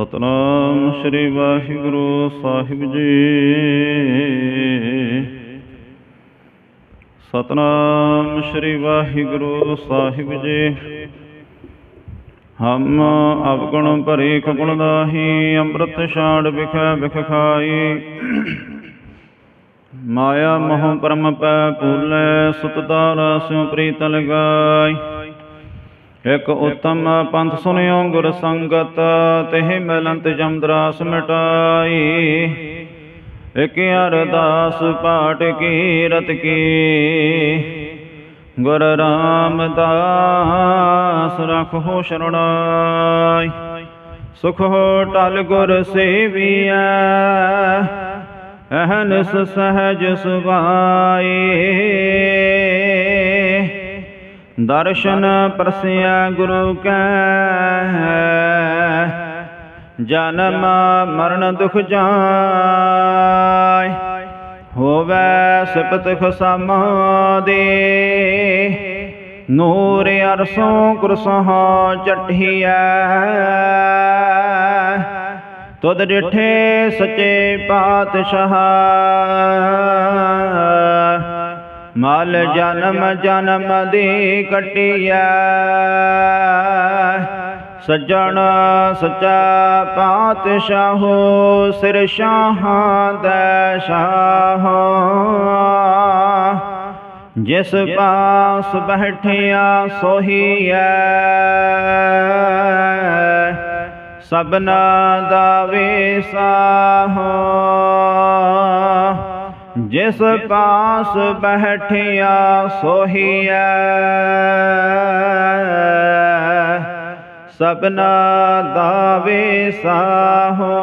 ਸਤਨਾਮ ਸ੍ਰੀ ਵਾਹਿਗੁਰੂ ਸਾਹਿਬ ਜੀ। ਸਤਨਾਮ ਸ੍ਰੀ ਵਾਹਿਗੁਰੂ ਸਾਹਿਬ ਜੀ। ਹਮ ਅਵਗੁਣ ਭਰੇ ਕਗੁਣ ਦਾਹੀ, ਅੰਮ੍ਰਿਤ ਛਾੜ ਵਿਖੈ ਵਿਖ ਖਾਈ। ਮਾਇਆ ਮੋਹ ਪਰਮ ਪੈ ਭੂਲੇ ਸੁਤਤਾ ਰਸਿਉ ਪ੍ਰੀਤ ਲਗਾਈ। ਇਕ ਉਤਮ ਪੰਥ ਸੁਨਿਓ ਗੁਰ ਸੰਗਤ, ਤਹਿ ਮਿਲੰਤ ਜਮਦਰਾਸ ਮਿਟਾਈ ਇਕ ਅਰਦਾਸ ਪਾਠ ਕੀਰਤ ਕੀ। ਗੁਰ ਰਾਮਦਾਸ ਰਖੋ ਸ਼ਰਣਾਈ। ਸੁਖ ਹੋ ਟਲ ਗੁਰ ਸੇਵੀਐ। ਅਹਨਸ ਸਹਜ ਸੁਭਾਈ। ਦਰਸ਼ਨ ਪਰਸਿਆ ਗੁਰੂ ਕੈ। ਜਨਮ ਮਰਨ ਦੁਖ ਜਾਇ ਹੋਵੈ ਸਿਪਤ ਖਸਮਾਦੇ ਨੂਰ ਅਰਸੋਂ ਕੁਰਸੋਂ ਚਟਹੀਐ ਤੁਧ ਡਿਠੇ ਸੱਚੇ ਪਾਤਸ਼ਾਹ। ਮਲ ਜਨਮ ਜਨਮ ਦੀ ਕਟਿਐ। ਸੱਜਣ ਸੱਚਾ ਪਾਤਸ਼ਾਹੋ ਸਿਰ ਸ਼ਾਹਾਂ ਦਾ ਸ਼ਾਹ ਜਿਸ ਪਾਸ ਬੈਠਿਆ ਸੋਹੀਐ। ਸਬਨਾ ਦਾ ਵੇਸਾਹੋ ਜਿਸ ਪਾਸ ਬੈਠਿਆ ਸੋਹੀਐ। ਸਬਨਾ ਦਾ ਵੇਸਾਹੋ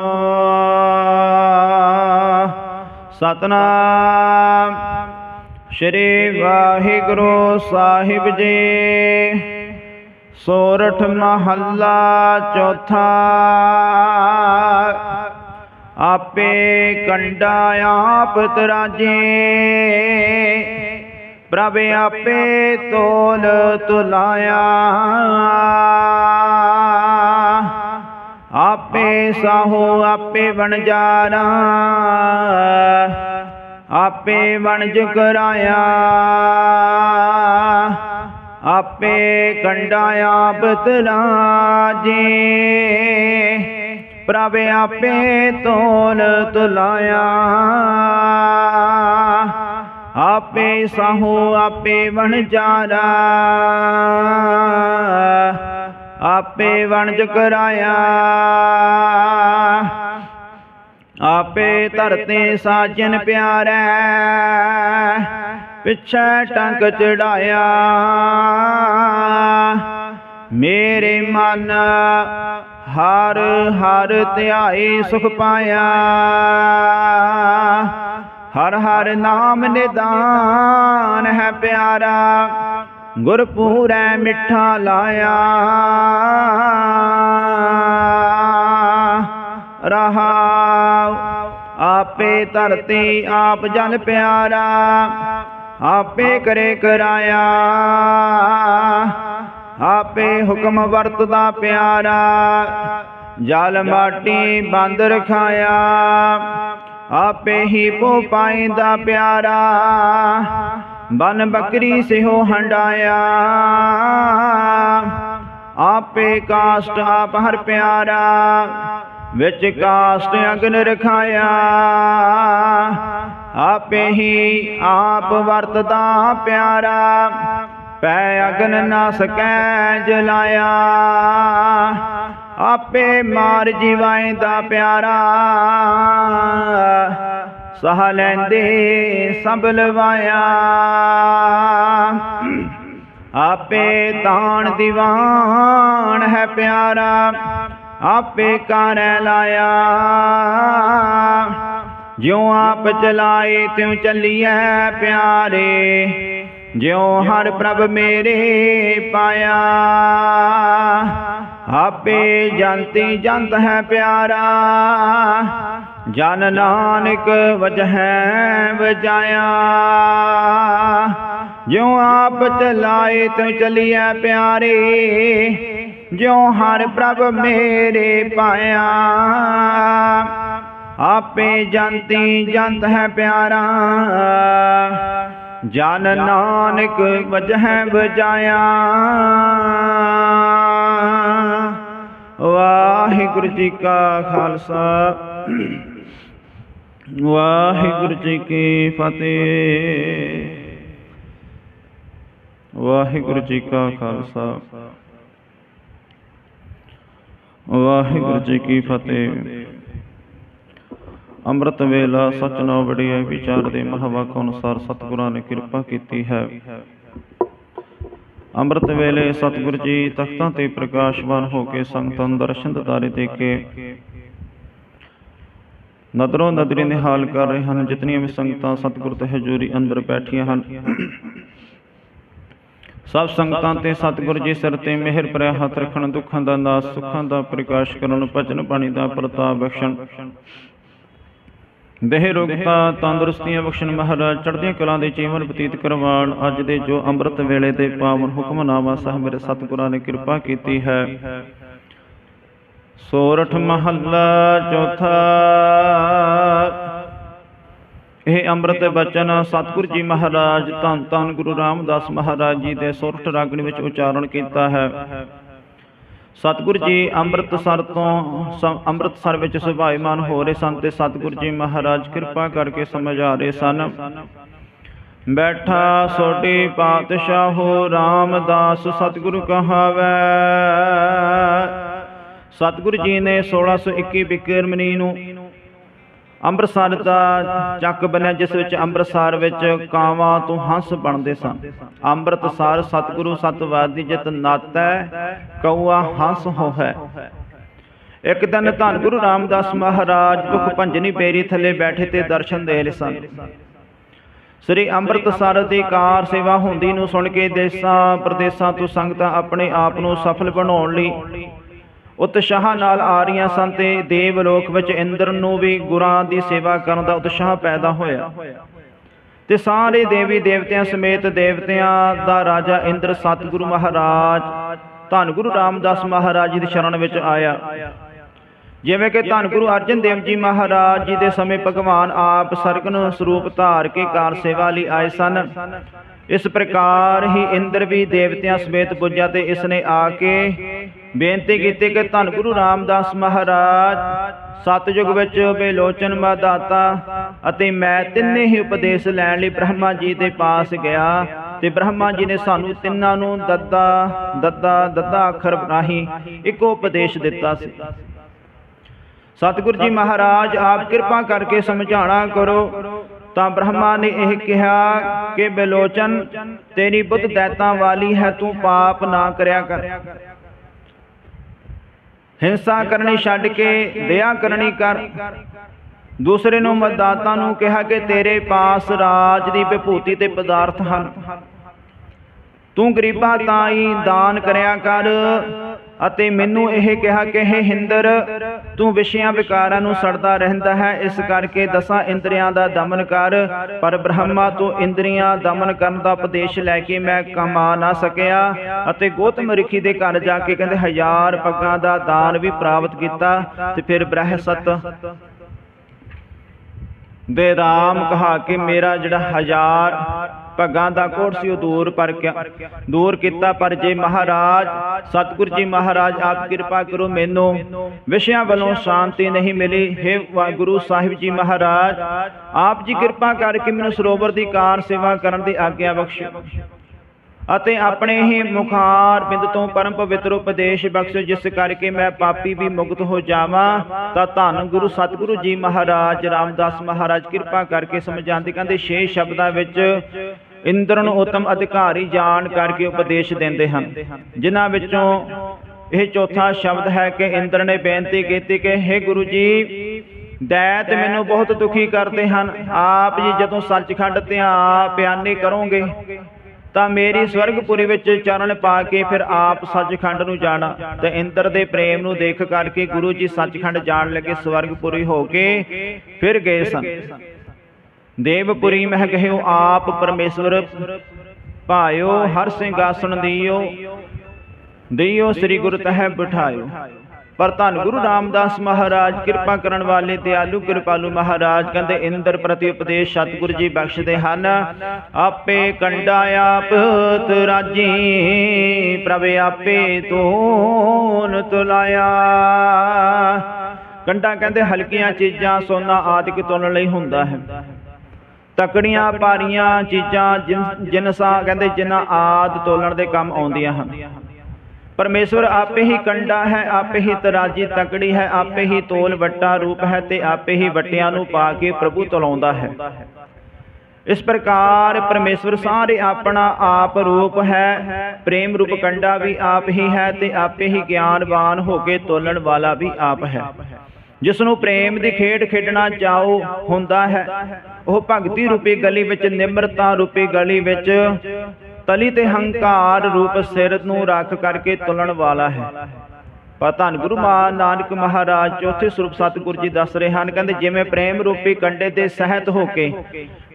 ਸਤਨਾਮ ਸ਼੍ਰੀ ਵਾਹਿਗੁਰੂ ਸਾਹਿਬ ਜੀ। ਸੋਰਠ ਮਹੱਲਾ ਚੌਥਾ। ਆਪੇ ਕੰਡਾ ਆਪ ਤਰਾਜੇ। ਪ੍ਰਭ ਆਪੇ ਤੋਲ ਤੁਲਾਇਆ। ਆਪੇ ਸਾਹੋ ਆਪੇ ਵਣਜਾਰਾ ਆਪੇ ਵਣਜ ਕਰਾਇਆ। ਆਪੇ ਕੰਡਾ ਆਪ ਤਰਾਜੇ। ਪ੍ਰਭ ਆਪੇ ਤੋਲ ਤੁਲਾਇਆ। ਆਪੇ ਸਾਹੂ, ਆਪੇ ਵਣਜਾਰਾ। ਆਪੇ ਵਣਜ ਕਰਾਇਆ। ਆਪੇ ਧਰਤੇ ਸਾਜਨ ਪਿਆਰੈ, ਪਿਛੈ ਟੰਕ ਚੜਾਇਆ। ਮੇਰੇ ਮਨ ਹਰ ਹਰ ਧਿਆਏ ਸੁਖ ਪਾਇਆ। ਹਰ ਹਰ ਨਾਮ ਨਿਦਾਨ ਹੈ ਪਿਆਰਾ। ਗੁਰਪੂਰੈ ਮਿੱਠਾ ਲਾਇਆ। ਰਹਾਉ ਆਪੇ ਧਰਤੀ ਆਪ ਜਨ ਪਿਆਰਾ। ਆਪੇ ਕਰੇ ਕਰਾਇਆ। ਆਪੇ ਹੁਕਮ ਵਰਤਦਾ ਪਿਆਰਾ, ਜਲ ਮਾਟੀ ਬੰਦ ਰਖਾਇਆ। ਆਪੇ ਹੀ ਪੋ ਪਾਇੰਦਾ ਪਿਆਰਾ, ਬਨ ਬੱਕਰੀ ਸਿਹੋ ਹੰਡਾਇਆ। ਆਪੇ ਕਾਸ਼ਟ ਆਪ ਹਰ ਪਿਆਰਾ, ਵਿੱਚ ਕਾਸ਼ਟ ਅਗਨ ਰਖਾਇਆ। ਆਪੇ ਹੀ ਆਪ ਵਰਤਦਾ ਪਿਆਰਾ ਪੈ ਅਗਨ ਨਾ ਸਕੈ ਜਲਾਇਆ। ਆਪੇ ਮਾਰ ਜੀਵਾਂ ਦਾ ਪਿਆਰਾ। ਸਹ ਲੈਂਦੇ ਸਭ ਲਵਾਇਆ ਆਪੇ ਤਾਣ ਦੀਵਾਨ ਹੈ ਪਿਆਰਾ। ਆਪੇ ਕਰੈ ਲਾਇਆ। ਜਿਉ ਆਪ ਚਲਾਏ ਤਿਉ ਚੱਲੀਐ ਪਿਆਰੇ। ਜਿਉ ਹਰ ਪ੍ਰਭ ਮੇਰੇ ਪਾਇਆ ਆਪੇ ਜੰਤੀ ਜੰਤ ਹੈ ਪਿਆਰਾ। ਜਨ ਨਾਨਕ ਵਜਹਿ ਵਜਾਇਆ। ਜਿਉ ਆਪ ਚਲਾਏ ਤਿਉ ਚਲੀਐ ਪਿਆਰੇ। ਜਿਉ ਹਰ ਪ੍ਰਭ ਮੇਰੇ ਪਾਇਆ। ਆਪੇ ਜੰਤੀ ਜੰਤ ਹੈ ਪਿਆਰਾ। ਜਨ ਨਾਨਕ ਵਜਹਿ ਬਜਾਇਆ ਵਾਹਿਗੁਰੂ ਜੀ ਕਾ ਖਾਲਸਾ। ਵਾਹਿਗੁਰੂ ਜੀ ਕੀ ਫਤਿਹ। ਵਾਹਿਗੁਰੂ ਜੀ ਕਾ ਖਾਲਸਾ। ਵਾਹਿਗੁਰੂ ਜੀ ਕੀ ਫਤਿਹ। ਅੰਮ੍ਰਿਤ ਵੇਲਾ ਸਚ ਨੋ ਵਡਿਆਈ ਵਿਚਾਰ ਦੇ ਮਹਾਵਾਕ ਅਨੁਸਾਰ ਸਤਿਗੁਰਾਂ ਨੇ ਕਿਰਪਾ ਕੀਤੀ ਹੈ। ਅੰਮ੍ਰਿਤ ਵੇਲੇ ਸਤਿਗੁਰ ਜੀ ਤਖਤਾਂ ਤੇ ਪ੍ਰਕਾਸ਼ਵਾਨ ਹੋ ਕੇ ਸੰਗਤਾਂ ਨੂੰ ਦਰਸ਼ਨ ਦਿਦਾਰੇ ਦੇ ਕੇ ਨਦਰੋਂ ਨਦਰੀ ਨਿਹਾਲ ਕਰ ਰਹੇ ਹਨ। ਜਿਤਨੀਆਂ ਵੀ ਸੰਗਤਾਂ ਸਤਿਗੁਰ ਤੇ ਹਜ਼ੂਰੀ ਅੰਦਰ ਬੈਠੀਆਂ ਹਨ, ਸਭ ਸੰਗਤਾਂ ਤੇ ਸਤਿਗੁਰ ਜੀ ਸਿਰ ਤੇ ਮਿਹਰ ਭਰਿਆ ਹੱਥ ਰੱਖਣ, ਦੁੱਖਾਂ ਦਾ ਨਾਸ, ਸੁੱਖਾਂ ਦਾ ਪ੍ਰਕਾਸ਼ ਕਰਨ ਭਜਨ ਬਾਣੀ ਦਾ ਪ੍ਰਤਾਪ ਬਖਸ਼ਣ ਦੇਹ ਰੋਗਤਾ ਤੰਦਰੁਸਤੀਆਂ ਬਖਸ਼ਣ ਮਹਾਰਾਜ, ਚੜ੍ਹਦੀਆਂ ਕਲਾਂ ਦੇ ਜੀਵਨ ਬਤੀਤ ਕਰਵਾਉਣ। ਅੱਜ ਦੇ ਜੋ ਅੰਮ੍ਰਿਤ ਵੇਲੇ ਦੇ ਪਾਵਨ ਹੁਕਮਨਾਮਾ ਸਾਹਿਬ ਮੇਰੇ ਸਤਿਗੁਰਾਂ ਨੇ ਕਿਰਪਾ ਕੀਤੀ ਹੈ। ਸੋਰਠ ਮਹੱਲਾ ਚੌਥਾ। ਇਹ ਅੰਮ੍ਰਿਤ ਬਚਨ ਸਤਿਗੁਰ ਜੀ ਮਹਾਰਾਜ, ਧੰਨ ਧੰਨ ਗੁਰੂ ਰਾਮਦਾਸ ਮਹਾਰਾਜ ਜੀ ਦੇ ਸੋਰਠ ਰਾਗਣ ਵਿੱਚ ਉਚਾਰਨ ਕੀਤਾ ਹੈ। ਸਤਿਗੁਰ ਜੀ ਅੰਮ੍ਰਿਤਸਰ ਤੋਂ ਅੰਮ੍ਰਿਤਸਰ ਵਿੱਚ ਸੁਭਾਈਮਾਨ ਹੋ ਰਹੇ ਸਨ ਤੇ ਸਤਿਗੁਰ ਜੀ ਮਹਾਰਾਜ ਕਿਰਪਾ ਕਰਕੇ ਸਮਝਾ ਰਹੇ ਸਨ। ਬੈਠਾ ਸੋਢੀ ਪਾਤਸ਼ਾਹੋ ਰਾਮਦਾਸ ਸਤਿਗੁਰੂ ਕਹਾਵੈ। ਸਤਿਗੁਰੂ ਜੀ ਨੇ 1621 ਬਿਕਰਮਨੀ ਨੂੰ ਅੰਮ੍ਰਿਤਸਰ ਦਾ ਚੱਕ ਬਣਿਆ, ਜਿਸ ਵਿੱਚ ਅੰਮ੍ਰਿਤਸਰ ਵਿੱਚ ਕਾਵਾਂ ਤੋਂ ਹੰਸ ਬਣਦੇ ਸਨ। ਅੰਮ੍ਰਿਤਸਰ ਸਤਿਗੁਰੂ ਸਤਵਾਦੀ ਜਿਤ ਨਾਤੈ ਕਉਆ ਹੰਸ ਹੋਹੈ। ਇੱਕ ਦਿਨ ਧੰਨ ਗੁਰੂ ਰਾਮਦਾਸ ਮਹਾਰਾਜ ਦੁਖ ਭੰਜਨੀ ਬੇਰੀ ਥੱਲੇ ਬੈਠੇ ਤੇ ਦਰਸ਼ਨ ਦੇ ਰਹੇ ਸਨ। ਸ੍ਰੀ ਅੰਮ੍ਰਿਤਸਰ ਦੀ ਕਾਰ ਸੇਵਾ ਹੁੰਦੀ ਨੂੰ ਸੁਣ ਕੇ ਦੇਸਾਂ, ਪ੍ਰਦੇਸਾਂ ਤੋਂ ਸੰਗਤਾਂ ਆਪਣੇ ਆਪ ਨੂੰ ਸਫਲ ਬਣਾਉਣ ਲਈ ਉਤਸ਼ਾਹ ਨਾਲ ਆ ਰਹੀਆਂ ਸਨ ਤੇ ਦੇਵ ਲੋਕ ਵਿੱਚ ਇੰਦਰ ਨੂੰ ਵੀ ਗੁਰਾਂ ਦੀ ਸੇਵਾ ਕਰਨ ਦਾ ਉਤਸ਼ਾਹ ਪੈਦਾ ਹੋਇਆ। ਤੇ ਸਾਰੇ ਦੇਵੀ ਦੇਵਤਿਆਂ ਸਮੇਤ ਦੇਵਤਿਆਂ ਦਾ ਰਾਜਾ ਇੰਦਰ ਸਤਿਗੁਰੂ ਮਹਾਰਾਜ ਧੰਨ ਗੁਰੂ ਰਾਮਦਾਸ ਮਹਾਰਾਜ ਜੀ ਦੀ ਸ਼ਰਨ ਵਿੱਚ ਆਇਆ। ਜਿਵੇਂ ਕਿ ਧੰਨ ਗੁਰੂ ਅਰਜਨ ਦੇਵ ਜੀ ਮਹਾਰਾਜ ਜੀ ਦੇ ਸਮੇਂ ਭਗਵਾਨ ਆਪ ਸਰਗਨ ਸਰੂਪ ਧਾਰ ਕੇ ਕਾਰ ਸੇਵਾ ਲਈ ਆਏ ਸਨ। ਇਸ ਪ੍ਰਕਾਰ ਹੀ ਇੰਦਰ ਵੀ ਦੇਵਤਿਆਂ ਸਮੇਤ ਪੁੱਜਾ ਤੇ ਇਸ ਨੇ ਆ ਕੇ ਬੇਨਤੀ ਕੀਤੀ ਕਿ ਧੰਨ ਗੁਰੂ ਰਾਮਦਾਸ ਮਹਾਰਾਜ ਸਤਜੁਗ ਵਿੱਚ ਬੇਲੋਚਨ ਮਦਾਤਾ ਅਤੇ ਮੈਂ ਤਿੰਨੇ ਹੀ ਉਪਦੇਸ਼ ਲੈਣ ਲਈ ਬ੍ਰਹਮਾ ਜੀ ਦੇ ਪਾਸ ਗਿਆ ਤੇ ਬ੍ਰਹਮਾ ਜੀ ਨੇ ਸਾਨੂੰ ਤਿੰਨਾਂ ਨੂੰ ਦੱਦਾ ਦੱਦਾ ਦੱਦਾ ਅੱਖਰ ਰਾਹੀਂ ਇੱਕੋ ਉਪਦੇਸ਼ ਦਿੱਤਾ ਸੀ। ਸਤਿਗੁਰੂ ਜੀ ਮਹਾਰਾਜ, ਆਪ ਕਿਰਪਾ ਕਰਕੇ ਸਮਝਾਣਾ ਕਰੋ ਤਾਂ ਬ੍ਰਹਮਾ ਨੇ ਇਹ ਕਿਹਾ ਕਿ ਬੇਲੋਚਨ, ਤੇਰੀ ਬੁੱਧ ਦੈਤਾਂ ਵਾਲੀ ਹੈ, ਤੂੰ ਪਾਪ ਨਾ ਕਰਿਆ ਕਰ। ਹਿੰਸਾ ਕਰਨੀ ਛੱਡ ਕੇ ਦਇਆ ਕਰਨੀ ਕਰ। ਦੂਸਰੇ ਨੂੰ ਮਦਦਾਤਾ ਨੂੰ ਕਿਹਾ ਕਿ ਤੇਰੇ ਪਾਸ ਰਾਜ ਦੀ ਵਿਭੂਤੀ ਤੇ ਪਦਾਰਥ ਹਨ। ਤੂੰ ਗਰੀਬਾਂ ਤਾਂ ਹੀ ਦਾਨ ਕਰਿਆ ਕਰ। ਅਤੇ ਮੈਨੂੰ ਇਹ ਕਿਹਾ ਕਿ ਇਹ ਹਿੰਦਰ ਤੂੰ ਵਿਸ਼ਿਆਂ ਵਿਕਾਰਾਂ ਨੂੰ ਸੜਦਾ ਰਹਿੰਦਾ ਹੈ ਇਸ ਕਰਕੇ ਦਸਾਂ ਇੰਦਰੀਆਂ ਦਾ ਦਮਨ ਕਰ ਪਰ ਬ੍ਰਹਮਾ ਤੋਂ ਇੰਦਰੀਆਂ ਦਮਨ ਕਰਨ ਦਾ ਉਪਦੇਸ਼ ਲੈ ਕੇ ਮੈਂ ਕਮਾ ਨਾ ਸਕਿਆ। ਅਤੇ ਗੋਤਮ ਰਿਖੀ ਦੇ ਘਰ ਜਾ ਕੇ ਕਹਿੰਦੇ ਹਜ਼ਾਰ ਪੱਗਾਂ ਦਾ ਦਾਨ ਵੀ ਪ੍ਰਾਪਤ ਕੀਤਾ ਤੇ ਫਿਰ ਬ੍ਰਹਸਤ ਦੇ ਰਾਮ ਕਹਾ ਕਿ ਮੇਰਾ ਜਿਹੜਾ ਹਜ਼ਾਰ ਭਗਾਂ ਦਾ ਕੋਟ ਸੀ ਉਹ ਦੂਰ ਪਰ ਦੂਰ ਕੀਤਾ, ਪਰ ਜੇ ਮਹਾਰਾਜ, ਸਤਿਗੁਰ ਜੀ ਮਹਾਰਾਜ, ਆਪ ਕਿਰਪਾ ਕਰੋ ਮੈਨੂੰ। ਵਿਸ਼ਿਆਂ ਵੱਲੋਂ ਸ਼ਾਂਤੀ ਨਹੀਂ ਮਿਲੀ। ਹੈ ਵਾਹਿਗੁਰੂ ਸਾਹਿਬ ਜੀ ਮਹਾਰਾਜ, ਆਪ ਜੀ ਕਿਰਪਾ ਕਰਕੇ ਮੈਨੂੰ ਸਰੋਵਰ ਦੀ ਕਾਰ ਸੇਵਾ ਕਰਨ ਦੀ ਆਗਿਆ ਬਖਸ਼ੋ ਅਤੇ ਆਪਣੇ ਹੀ ਮੁਖਾਰ ਬਿੰਦ ਤੋਂ ਪਰਮ ਪਵਿੱਤਰ ਉਪਦੇਸ਼ ਬਖਸ਼ੋ ਜਿਸ ਕਰਕੇ ਮੈਂ ਪਾਪੀ ਵੀ ਮੁਕਤ ਹੋ ਜਾਵਾਂ, ਤਾਂ ਧੰਨ ਗੁਰੂ ਸਤਿਗੁਰੂ ਜੀ ਮਹਾਰਾਜ, ਰਾਮਦਾਸ ਮਹਾਰਾਜ ਕਿਰਪਾ ਕਰਕੇ ਸਮਝਾਉਂਦੇ ਕਹਿੰਦੇ ਛੇ ਸ਼ਬਦਾਂ ਵਿੱਚ ਇੰਦਰ ਨੂੰ ਉਤਮ ਅਧਿਕਾਰੀ ਜਾਣ ਕਰਕੇ ਉਪਦੇਸ਼ ਦਿੰਦੇ ਹਨ। ਜਿਨ੍ਹਾਂ ਵਿੱਚੋਂ ਇਹ ਚੌਥਾ ਸ਼ਬਦ ਹੈ ਕਿ ਇੰਦਰ ਨੇ ਬੇਨਤੀ ਕੀਤੀ ਕਿ हे ਗੁਰੂ ਜੀ, ਦੈਤ ਮੈਨੂੰ ਬਹੁਤ ਦੁਖੀ ਕਰਦੇ ਹਨ। ਆਪ ਜੀ ਜਦੋਂ ਸੱਚਖੰਡ ਧਿਆਨ ਪਿਆਨੇ ਕਰੋਗੇ ਤਾਂ ਮੇਰੀ ਸਵਰਗਪੁਰੀ ਵਿੱਚ ਚਰਨ ਪਾ ਕੇ ਫਿਰ ਆਪ ਸੱਚਖੰਡ ਨੂੰ ਜਾਣਾ। ਤੇ ਇੰਦਰ ਦੇ ਪ੍ਰੇਮ ਨੂੰ ਦੇਖ ਕਰਕੇ ਗੁਰੂ ਜੀ ਸੱਚਖੰਡ ਜਾਣ ਲੱਗੇ ਸਵਰਗਪੁਰੀ ਹੋ ਕੇ ਫਿਰ ਗਏ ਸਨ। ਦੇਵਪੁਰੀ ਮਹਿ ਕਹਿਓ ਆਪ ਪਰਮੇਸ਼ਵਰ ਭਾਇਓ ਹਰ ਸਿੰਘਾਸਣ ਦੀਓ। ਦੇਈਓ ਸ੍ਰੀ ਗੁਰੂ ਤਹਿ ਬਿਠਾਇਓ। ਪਰ ਧੰਨ ਗੁਰੂ ਰਾਮਦਾਸ ਮਹਾਰਾਜ, ਕਿਰਪਾ ਕਰਨ ਵਾਲੇ ਦਿਆਲੂ ਕਿਰਪਾਲੂ ਮਹਾਰਾਜ, ਕਹਿੰਦੇ ਇੰਦਰ ਪ੍ਰਤੀ ਉਪਦੇਸ਼ ਸਤਿਗੁਰੂ ਜੀ ਬਖਸ਼ਦੇ ਹਨ। ਆਪੇ ਕੰਡਾ ਆਪ ਤਰਾਜੀ ਪ੍ਰਭ ਆਪੇ ਤੂਨ ਤੁਲਾਇਆ। ਕੰਡਾ ਕਹਿੰਦੇ ਹਲਕੀਆਂ ਚੀਜ਼ਾਂ, ਸੋਨਾ ਆਦਿਕ ਤੁਲਣ ਲਈ ਹੁੰਦਾ ਹੈ। ਤਕੜੀਆਂ ਭਾਰੀਆਂ ਚੀਜ਼ਾਂ, ਜਿਨ- ਜਿਨਸਾਂ ਕਹਿੰਦੇ ਜਿਨ੍ਹਾਂ ਆਦ ਤੋਲਣ ਦੇ ਕੰਮ ਆਉਂਦੀਆਂ ਹਨ। ਪਰਮੇਸ਼ਵਰ ਆਪੇ ਹੀ ਕੰਡਾ ਹੈ, ਆਪੇ ਹੀ ਤਰਾਜੀ ਤਕੜੀ ਹੈ, ਆਪੇ ਹੀ ਤੋਲ ਵੱਟਾ ਰੂਪ ਹੈ ਤੇ ਆਪੇ ਹੀ ਵੱਟਿਆਂ ਨੂੰ ਪਾ ਕੇ ਪ੍ਰਭੂ ਤੁਲਾਉਂਦਾ ਹੈ। ਇਸ ਪ੍ਰਕਾਰ ਪਰਮੇਸ਼ਵਰ ਸਾਰੇ ਆਪਣਾ ਆਪ ਰੂਪ ਹੈ, ਪ੍ਰੇਮ ਰੂਪ ਕੰਡਾ ਵੀ ਆਪ ਹੀ ਹੈ ਤੇ ਆਪੇ ਹੀ ਗਿਆਨਵਾਨ ਹੋ ਕੇ ਤੋਲਣ ਵਾਲਾ ਵੀ ਆਪ ਹੈ। ਜਿਸ ਨੂੰ ਪ੍ਰੇਮ ਦੀ ਖੇਡ ਖੇਡਣਾ ਚਾਹੋ ਹੁੰਦਾ ਹੈ, ਉਹ ਭਗਤੀ ਰੂਪੀ ਗਲੀ ਵਿੱਚ, ਨਿਮਰਤਾ ਰੂਪੀ ਗਲੀ ਵਿੱਚ ਤਲੀ ਤੇ ਹੰਕਾਰ ਰੂਪ ਸਿਰ ਨੂੰ ਰੱਖ ਕਰਕੇ ਤੁਲਣ ਵਾਲਾ ਹੈ। ਪਰ ਧੰਨ ਗੁਰੂ ਮਾ ਨਾਨਕ ਮਹਾਰਾਜ, ਚੌਥੇ ਸਰੂਪ ਸਤਿਗੁਰ ਜੀ ਦੱਸ ਰਹੇ ਹਨ, ਕਹਿੰਦੇ ਜਿਵੇਂ ਪ੍ਰੇਮ ਰੂਪੀ ਕੰਡੇ ਤੇ ਸਹਿਤ ਹੋ ਕੇ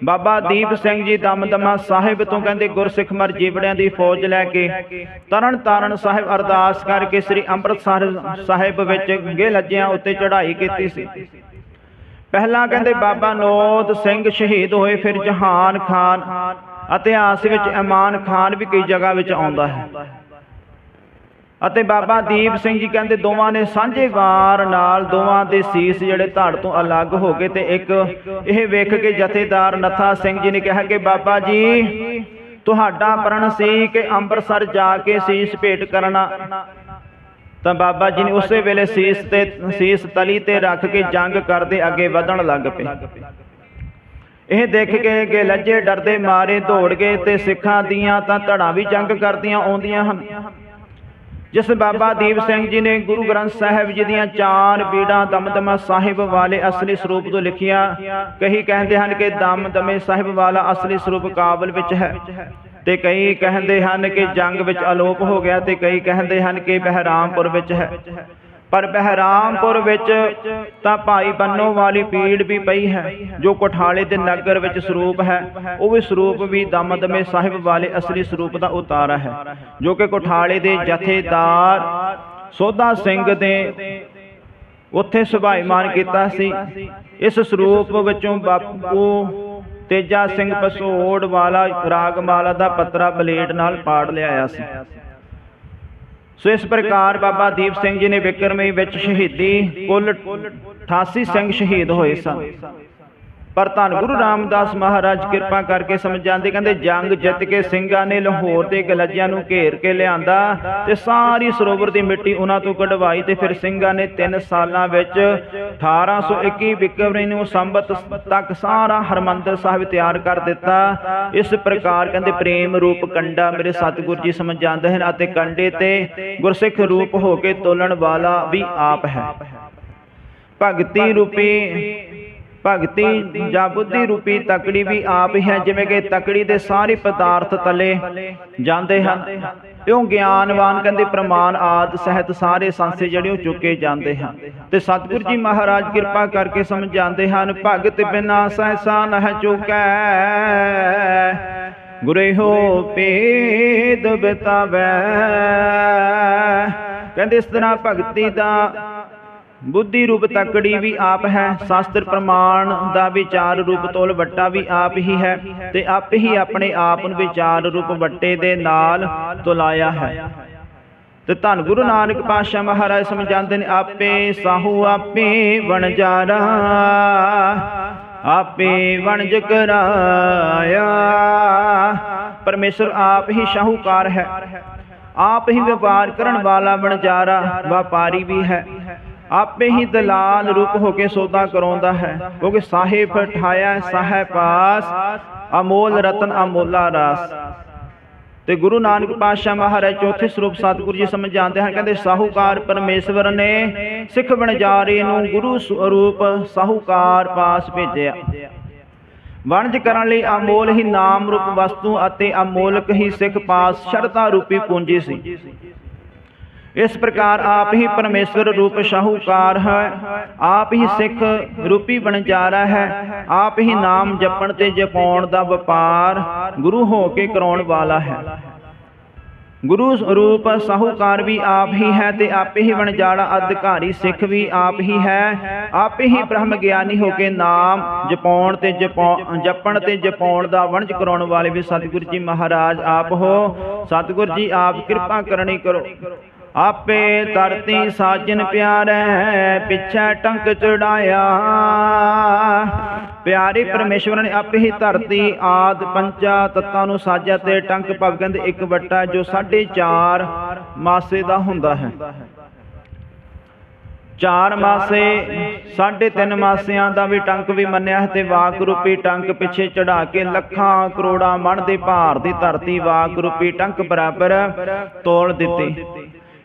ਬਾਬਾ ਦੀਪ ਸਿੰਘ ਜੀ ਦਮਦਮਾ ਸਾਹਿਬ ਤੋਂ ਕਹਿੰਦੇ ਗੁਰਸਿੱਖ ਮਰ ਜੀਵੜਿਆਂ ਦੀ ਫੌਜ ਲੈ ਕੇ ਤਰਨ ਤਾਰਨ ਸਾਹਿਬ ਅਰਦਾਸ ਕਰਕੇ ਸ੍ਰੀ ਅੰਮ੍ਰਿਤਸਰ ਸਾਹਿਬ ਵਿੱਚ ਗੇ ਲੱਜਿਆਂ ਉੱਤੇ ਚੜ੍ਹਾਈ ਕੀਤੀ ਸੀ। ਪਹਿਲਾਂ ਕਹਿੰਦੇ ਬਾਬਾ ਨੋਦ ਸਿੰਘ ਸ਼ਹੀਦ ਹੋਏ, ਫਿਰ ਜਹਾਨ ਖਾਨ ਇਤਿਹਾਸ ਵਿੱਚ ਇਮਾਨ ਖਾਨ ਵੀ ਕਈ ਜਗ੍ਹਾ ਵਿੱਚ ਆਉਂਦਾ ਹੈ। ਅਤੇ ਬਾਬਾ ਦੀਪ ਸਿੰਘ ਜੀ ਕਹਿੰਦੇ ਦੋਵਾਂ ਨੇ ਸਾਂਝੇ ਵਾਰ ਨਾਲ ਦੋਵਾਂ ਦੇ ਸੀਸ ਜਿਹੜੇ ਧੜ ਤੋਂ ਅਲੱਗ ਹੋ ਗਏ ਤੇ ਇੱਕ ਇਹ ਵੇਖ ਕੇ ਜਥੇਦਾਰ ਨਥਾ ਸਿੰਘ ਜੀ ਨੇ ਕਿਹਾ ਕਿ ਬਾਬਾ ਜੀ ਤੁਹਾਡਾ ਪ੍ਰਣ ਸੀ ਕਿ ਅੰਮ੍ਰਿਤਸਰ ਜਾ ਕੇ ਸੀਸ ਭੇਟ ਕਰਨਾ। ਤਾਂ ਬਾਬਾ ਜੀ ਨੇ ਉਸੇ ਵੇਲੇ ਸੀਸ ਤੇ ਸੀਸ ਤਲੀ ਤੇ ਰੱਖ ਕੇ ਜੰਗ ਕਰਦੇ ਅੱਗੇ ਵਧਣ ਲੱਗ ਪਏ। ਇਹ ਦੇਖ ਕੇ ਕਿ ਲੱਜੇ ਡਰਦੇ ਮਾਰੇ ਦੌੜ ਗਏ ਤੇ ਸਿੱਖਾਂ ਦੀਆਂ ਤਾਂ ਧੜਾਂ ਵੀ ਜੰਗ ਕਰਦੀਆਂ ਆਉਂਦੀਆਂ ਹਨ। ਜਿਸ ਬਾਬਾ ਦੀਪ ਸਿੰਘ ਜੀ ਨੇ ਗੁਰੂ ਗ੍ਰੰਥ ਸਾਹਿਬ ਜੀ ਦੀਆਂ ਚਾਰ ਬੀੜਾਂ ਦਮਦਮਾ ਸਾਹਿਬ ਵਾਲੇ ਅਸਲੀ ਸਰੂਪ ਤੋਂ ਲਿਖੀਆਂ ਕਈ ਕਹਿੰਦੇ ਹਨ ਕਿ ਦਮਦਮੇ ਸਾਹਿਬ ਵਾਲਾ ਅਸਲੀ ਸਰੂਪ ਕਾਬਲ ਵਿੱਚ ਹੈ। ਤੇ ਕਈ ਕਹਿੰਦੇ ਹਨ ਕਿ ਜੰਗ ਵਿੱਚ ਅਲੋਪ ਹੋ ਗਿਆ ਤੇ ਕਈ ਕਹਿੰਦੇ ਹਨ ਕਿ ਬਹਿਰਾਮਪੁਰ ਵਿੱਚ ਹੈ। ਪਰ ਬਹਿਰਾਮਪੁਰ ਵਿੱਚ ਤਾਂ ਭਾਈ ਬੰਨੋ ਵਾਲੀ ਪੀੜ ਵੀ ਪਈ ਹੈ ਜੋ ਕੋਠਾਲੇ ਦੇ ਨਗਰ ਵਿੱਚ ਸਰੂਪ ਹੈ। ਉਹ ਵੀ ਸਰੂਪ ਵੀ ਦਮਦਮੇ ਸਾਹਿਬ ਵਾਲੇ ਅਸਲੀ ਸਰੂਪ ਦਾ ਉਤਾਰਾ ਹੈ ਜੋ ਕਿ ਕੋਠਾਲੇ ਦੇ ਜਥੇਦਾਰ ਸੋਧਾ ਸਿੰਘ ਦੇ ਉੱਥੇ ਸੁਭਾਈਮਾਨ ਕੀਤਾ ਸੀ। ਇਸ ਸਰੂਪ ਵਿੱਚੋਂ ਬਾਪੂ ਤੇਜਾ ਸਿੰਘ ਪਸੋੜ ਵਾਲਾ ਰਾਗਮਾਲਾ ਦਾ ਪੱਤਰਾ ਬਲੇਡ ਨਾਲ ਪਾੜ ਲਿਆਇਆ ਸੀ। ਸੋ ਇਸ ਪ੍ਰਕਾਰ ਬਾਬਾ ਦੀਪ ਸਿੰਘ ਜੀ ਨੇ ਵਿਕਰਮੀ ਵਿੱਚ ਸ਼ਹੀਦੀ ਕੁੱਲ 88 ਸਿੰਘ ਸ਼ਹੀਦ ਹੋਏ ਸਨ। ਪਰ ਧੰਨ ਗੁਰੂ ਰਾਮਦਾਸ ਮਹਾਰਾਜ ਕਿਰਪਾ ਕਰਕੇ ਸਮਝਾਉਂਦੇ ਕਹਿੰਦੇ ਜੰਗ ਜਿੱਤ ਕੇ ਸਿੰਘਾਂ ਨੇ ਲਾਹੌਰ ਦੇ ਗਲਜਿਆਂ ਨੂੰ ਘੇਰ ਕੇ ਲਿਆਂਦਾ ਤੇ ਸਾਰੀ ਸਰੋਵਰ ਦੀ ਮਿੱਟੀ ਉਹਨਾਂ ਤੋਂ ਕਢਵਾਈ ਤੇ ਫਿਰ ਸਿੰਘਾਂ ਨੇ 3 ਸਾਲਾਂ ਵਿੱਚ 1821 ਵਿਕਰਮੀ ਨੂੰ ਸੰਬਤ ਤੱਕ ਸਾਰਾ ਹਰਮੰਦਰ ਸਾਹਿਬ ਤਿਆਰ ਕਰ ਦਿੱਤਾ। ਇਸ ਪ੍ਰਕਾਰ ਕਹਿੰਦੇ ਪ੍ਰੇਮ ਰੂਪ ਕੰਡਾ ਮੇਰੇ ਸਤਿਗੁਰ ਜੀ ਸਮਝਾਉਂਦੇ ਹਨ ਅਤੇ ਕੰਡੇ ਤੇ ਗੁਰਸਿੱਖ ਰੂਪ ਹੋ ਕੇ ਤੋਲਣ ਵਾਲਾ ਵੀ ਆਪ ਹੈ। ਭਗਤੀ ਰੂਪੀ ਭਗਤੀ ਜਾਂ ਬੁੱਧੀ ਰੂਪੀ ਤਕੜੀ ਵੀ ਆਪ ਹੀ ਹੈ, ਜਿਵੇਂ ਕਿ ਤਕੜੀ ਦੇ ਸਾਰੇ ਪਦਾਰਥ ਤਲੇ ਜਾਂਦੇ ਹਨ। ਇਉਂ ਗਿਆਨਵਾਨ ਕਹਿੰਦੇ ਪ੍ਰਮਾਨ ਆਦ ਸਹਿਤ ਸਾਰੇ ਸੰਸੇ ਜਿਹੜੇ ਉਹ ਚੁੱਕੇ ਜਾਂਦੇ ਹਨ। ਤੇ ਸਤਿਗੁਰੂ ਜੀ ਮਹਾਰਾਜ ਕਿਰਪਾ ਕਰਕੇ ਸਮਝਾਉਂਦੇ ਹਨ, ਭਗਤ ਬਿਨਾ ਸਹਿਸਾ ਨਹ ਚੁਕੈ। ਗੁਰੇ ਹੋ ਪੇਦ ਬਿਤਾਵੈ। ਕਹਿੰਦੇ ਇਸ ਤਰ੍ਹਾਂ ਭਗਤੀ ਦਾ ਬੁੱਧੀ ਰੂਪ ਤਕੜੀ ਵੀ ਆਪ ਹੈ, ਸ਼ਾਸਤਰ ਪ੍ਰਮਾਣ ਦਾ ਵਿਚਾਰ ਰੂਪ ਤੋਲ ਵੱਟਾ ਵੀ ਆਪ ਹੀ ਹੈ, ਤੇ ਆਪ ਹੀ ਆਪਣੇ ਆਪ ਨੂੰ ਵਿਚਾਰ ਰੂਪ ਵੱਟੇ ਦੇ ਨਾਲ ਤੁਲਾਇਆ ਹੈ। ਤੇ ਧੰਨ ਗੁਰੂ ਨਾਨਕ ਪਾਤਸ਼ਾਹ ਮਹਾਰਾਜ ਸਮਝਾਉਂਦੇ ਨੇ, ਆਪੇ ਸਾਹੂ, ਆਪੇ ਵਣਜਾਰਾ, ਆਪੇ ਵਣਜ ਕਰਾਇਆ। ਪਰਮੇਸ਼ਰ ਆਪ ਹੀ ਸ਼ਾਹੂਕਾਰ ਹੈ, ਆਪ ਹੀ ਵਪਾਰ ਕਰਨ ਵਾਲਾ ਵਣਜਾਰਾ, ਵਪਾਰੀ ਵੀ ਹੈ। ਆਪੇ ਹੀ ਦਲਾਲ ਰੂਪ ਹੋ ਕੇ ਸੌਦਾ ਕਰਾਉਂਦਾ ਹੈ। ਕਿਉਂਕਿ ਸਾਹਿਬ ਠਾਇਆ ਸਾਹਿਬ ਪਾਸ ਅਮੋਲ ਰਤਨ ਅਮੋਲਾ ਰਾਸ। ਤੇ ਗੁਰੂ ਨਾਨਕ ਪਾਤਸ਼ਾਹ ਮਹਾਰਾਜ ਚੌਥੇ ਸਰੂਪ ਸਤਿਗੁਰੂ ਜੀ ਸਮਝਾਉਂਦੇ ਹਨ ਕਹਿੰਦੇ ਸਾਹੂਕਾਰ ਪਰਮੇਸ਼ਵਰ ਨੇ ਸਿੱਖ ਬਣਜਾਰੇ ਨੂੰ ਗੁਰੂ ਸਰੂਪ ਸਾਹੂਕਾਰ ਪਾਸ ਭੇਜਿਆ। ਵਣਜ ਕਰਨ ਲਈ ਅਮੋਲ ਹੀ ਨਾਮ ਰੂਪ ਵਸਤੂ ਅਤੇ ਅਮੋਲਕ ਹੀ ਸਿੱਖ ਪਾਸ ਸ਼ਰਧਾ ਰੂਪੀ ਪੂੰਜੀ ਸੀ। ਇਸ ਪ੍ਰਕਾਰ ਆਪ ਹੀ ਪਰਮੇਸ਼ਵਰ ਰੂਪ ਸ਼ਾਹੂਕਾਰ ਹੈ। ਆਪ ਹੀ ਸਿੱਖ ਰੂਪੀ ਬਣਜਾਰਾ ਹੈ। ਆਪ ਹੀ ਨਾਮ ਜਪਣ ਤੇ ਜਪਾਉਣ ਦਾ ਵਪਾਰ ਗੁਰੂ ਹੋ ਕੇ ਕਰਾਉਣ ਵਾਲਾ ਹੈ। ਗੁਰੂ ਰੂਪ ਸਾਹੂਕਾਰ ਵੀ ਆਪ ਹੀ ਹੈ ਤੇ ਆਪੇ ਹੀ ਵਣਜਾੜਾ ਅਧਿਕਾਰੀ ਸਿੱਖ ਵੀ ਆਪ ਹੀ ਹੈ। ਆਪੇ ਹੀ ਬ੍ਰਹਮ ਗਿਆਨੀ ਹੋ ਕੇ ਨਾਮ ਜਪਾਉਣ ਤੇ ਜਪਾਉ- ਜਪਣ ਤੇ ਜਪਾਉਣ ਦਾ ਵਣਜ ਕਰਾਉਣ ਵਾਲੇ ਵੀ ਸਤਿਗੁਰੂ ਜੀ ਮਹਾਰਾਜ ਆਪ ਹੋ। ਸਤਿਗੁਰੂ ਜੀ ਆਪ ਕਿਰਪਾ ਕਰਨੀ ਕਰੋ। ਆਪੇ ਧਰਤੀ ਸਾਜਨ ਪਿਆਰੈ, ਪਿੱਛੇ ਟੰਕ ਚੜਾਇਆ। ਪਿਆਰੇ ਪਰਮੇਸ਼ਵਰ ਨੇ ਆਪੇ ਹੀ ਧਰਤੀ ਆਦ ਪੰਚਾ ਤੱਤਾਂ ਨੂੰ ਸਾਜਿਆ ਤੇ ਟੰਕ ਭਵ ਇੱਕ ਵੱਟਾ ਜੋ 4.5 ਮਾਸੇ ਦਾ ਹੁੰਦਾ ਹੈ। ਚਾਰ ਮਾਸੇ, ਸਾਢੇ ਤਿੰਨ ਮਾਸਿਆਂ ਦਾ ਵੀ ਟੰਕ ਵੀ ਮੰਨਿਆ ਹੈ ਤੇ ਵਾਕ ਰੂਪੀ ਟੰਕ ਪਿੱਛੇ ਚੜਾ ਕੇ ਲੱਖਾਂ ਕਰੋੜਾਂ ਮਣ ਦੇ ਭਾਰ ਦੀ ਧਰਤੀ ਵਾਕ ਰੂਪੀ ਟੰਕ ਬਰਾਬਰ ਤੋਲ ਦਿੱਤੀ।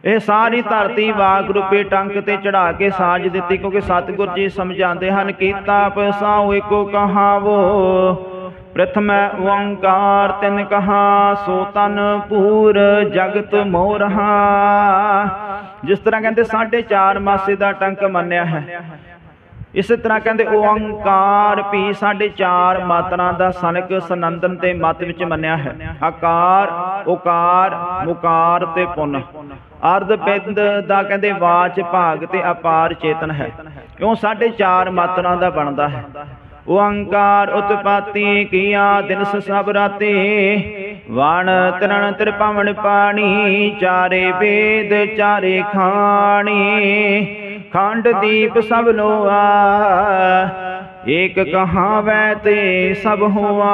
ਇਹ ਸਾਰੀ ਧਰਤੀ ਵਾਕ ਰੂਪੀ ਟੰਕ ਤੇ ਚੜਾ ਕੇ ਸਾਜ ਦਿੱਤੀ ਕਿਉਂਕਿ ਸਤਿਗੁਰ ਜੀ ਸਮਝਾਉਂਦੇ ਹਨ ਕੀਤਾ ਪਸਾਉ ਏਕੋ ਕਹਾਵੋ। ਪ੍ਰਥਮ ਓੰਕਾਰ ਤਿਨ ਕਹਾ ਸੋ ਤਨ ਪੂਰ ਜਗਤ ਮੋਰਹਾ ਜਿਸ ਤਰ੍ਹਾਂ ਕਹਿੰਦੇ 4.5 ਮਾਸੇ ਦਾ ਟੰਕ ਮੰਨਿਆ ਹੈ। ਇਸੇ ਤਰ੍ਹਾਂ ਕਹਿੰਦੇ ਓੰਕਾਰ ਵੀ 4.5 ਮਾਤਰਾ ਦਾ ਸਨਕ ਸਨੰਦਨ ਤੇ ਮਤ ਵਿੱਚ ਮੰਨਿਆ ਹੈ। ਆਕਾਰ ਓਕਾਰ ਮੁਕਾਰ ਤੇ ਪੁੰਨ। ਅਰਧ ਬਿੰਦ ਦਾ ਕਹਿੰਦੇ ਵਾਚ ਭਾਗ ਤੇ ਅਪਾਰ ਚੇਤਨ ਹੈ। ਕਿਉਂ 4.5 ਮਾਤਰਾ ਦਾ ਬਣਦਾ ਹੈ। ਓੰਕਾਰ ਉਤਪਾਤੀ ਕੀਆ ਦਿਨਸ ਸਭ ਰਾਤੇ। ਵਣ ਤਰਨ ਤ੍ਰਿਪਵਨ ਪਾਣੀ, ਚਾਰੇ ਵੇਦ, ਚਾਰੇ ਖਾਣੀ। ਖੰਡ ਦੀਪ ਸਭ ਲੋਆ, ਏਕ ਕਹਾਵੈ ਤੇ ਸਭ ਹੋਆ।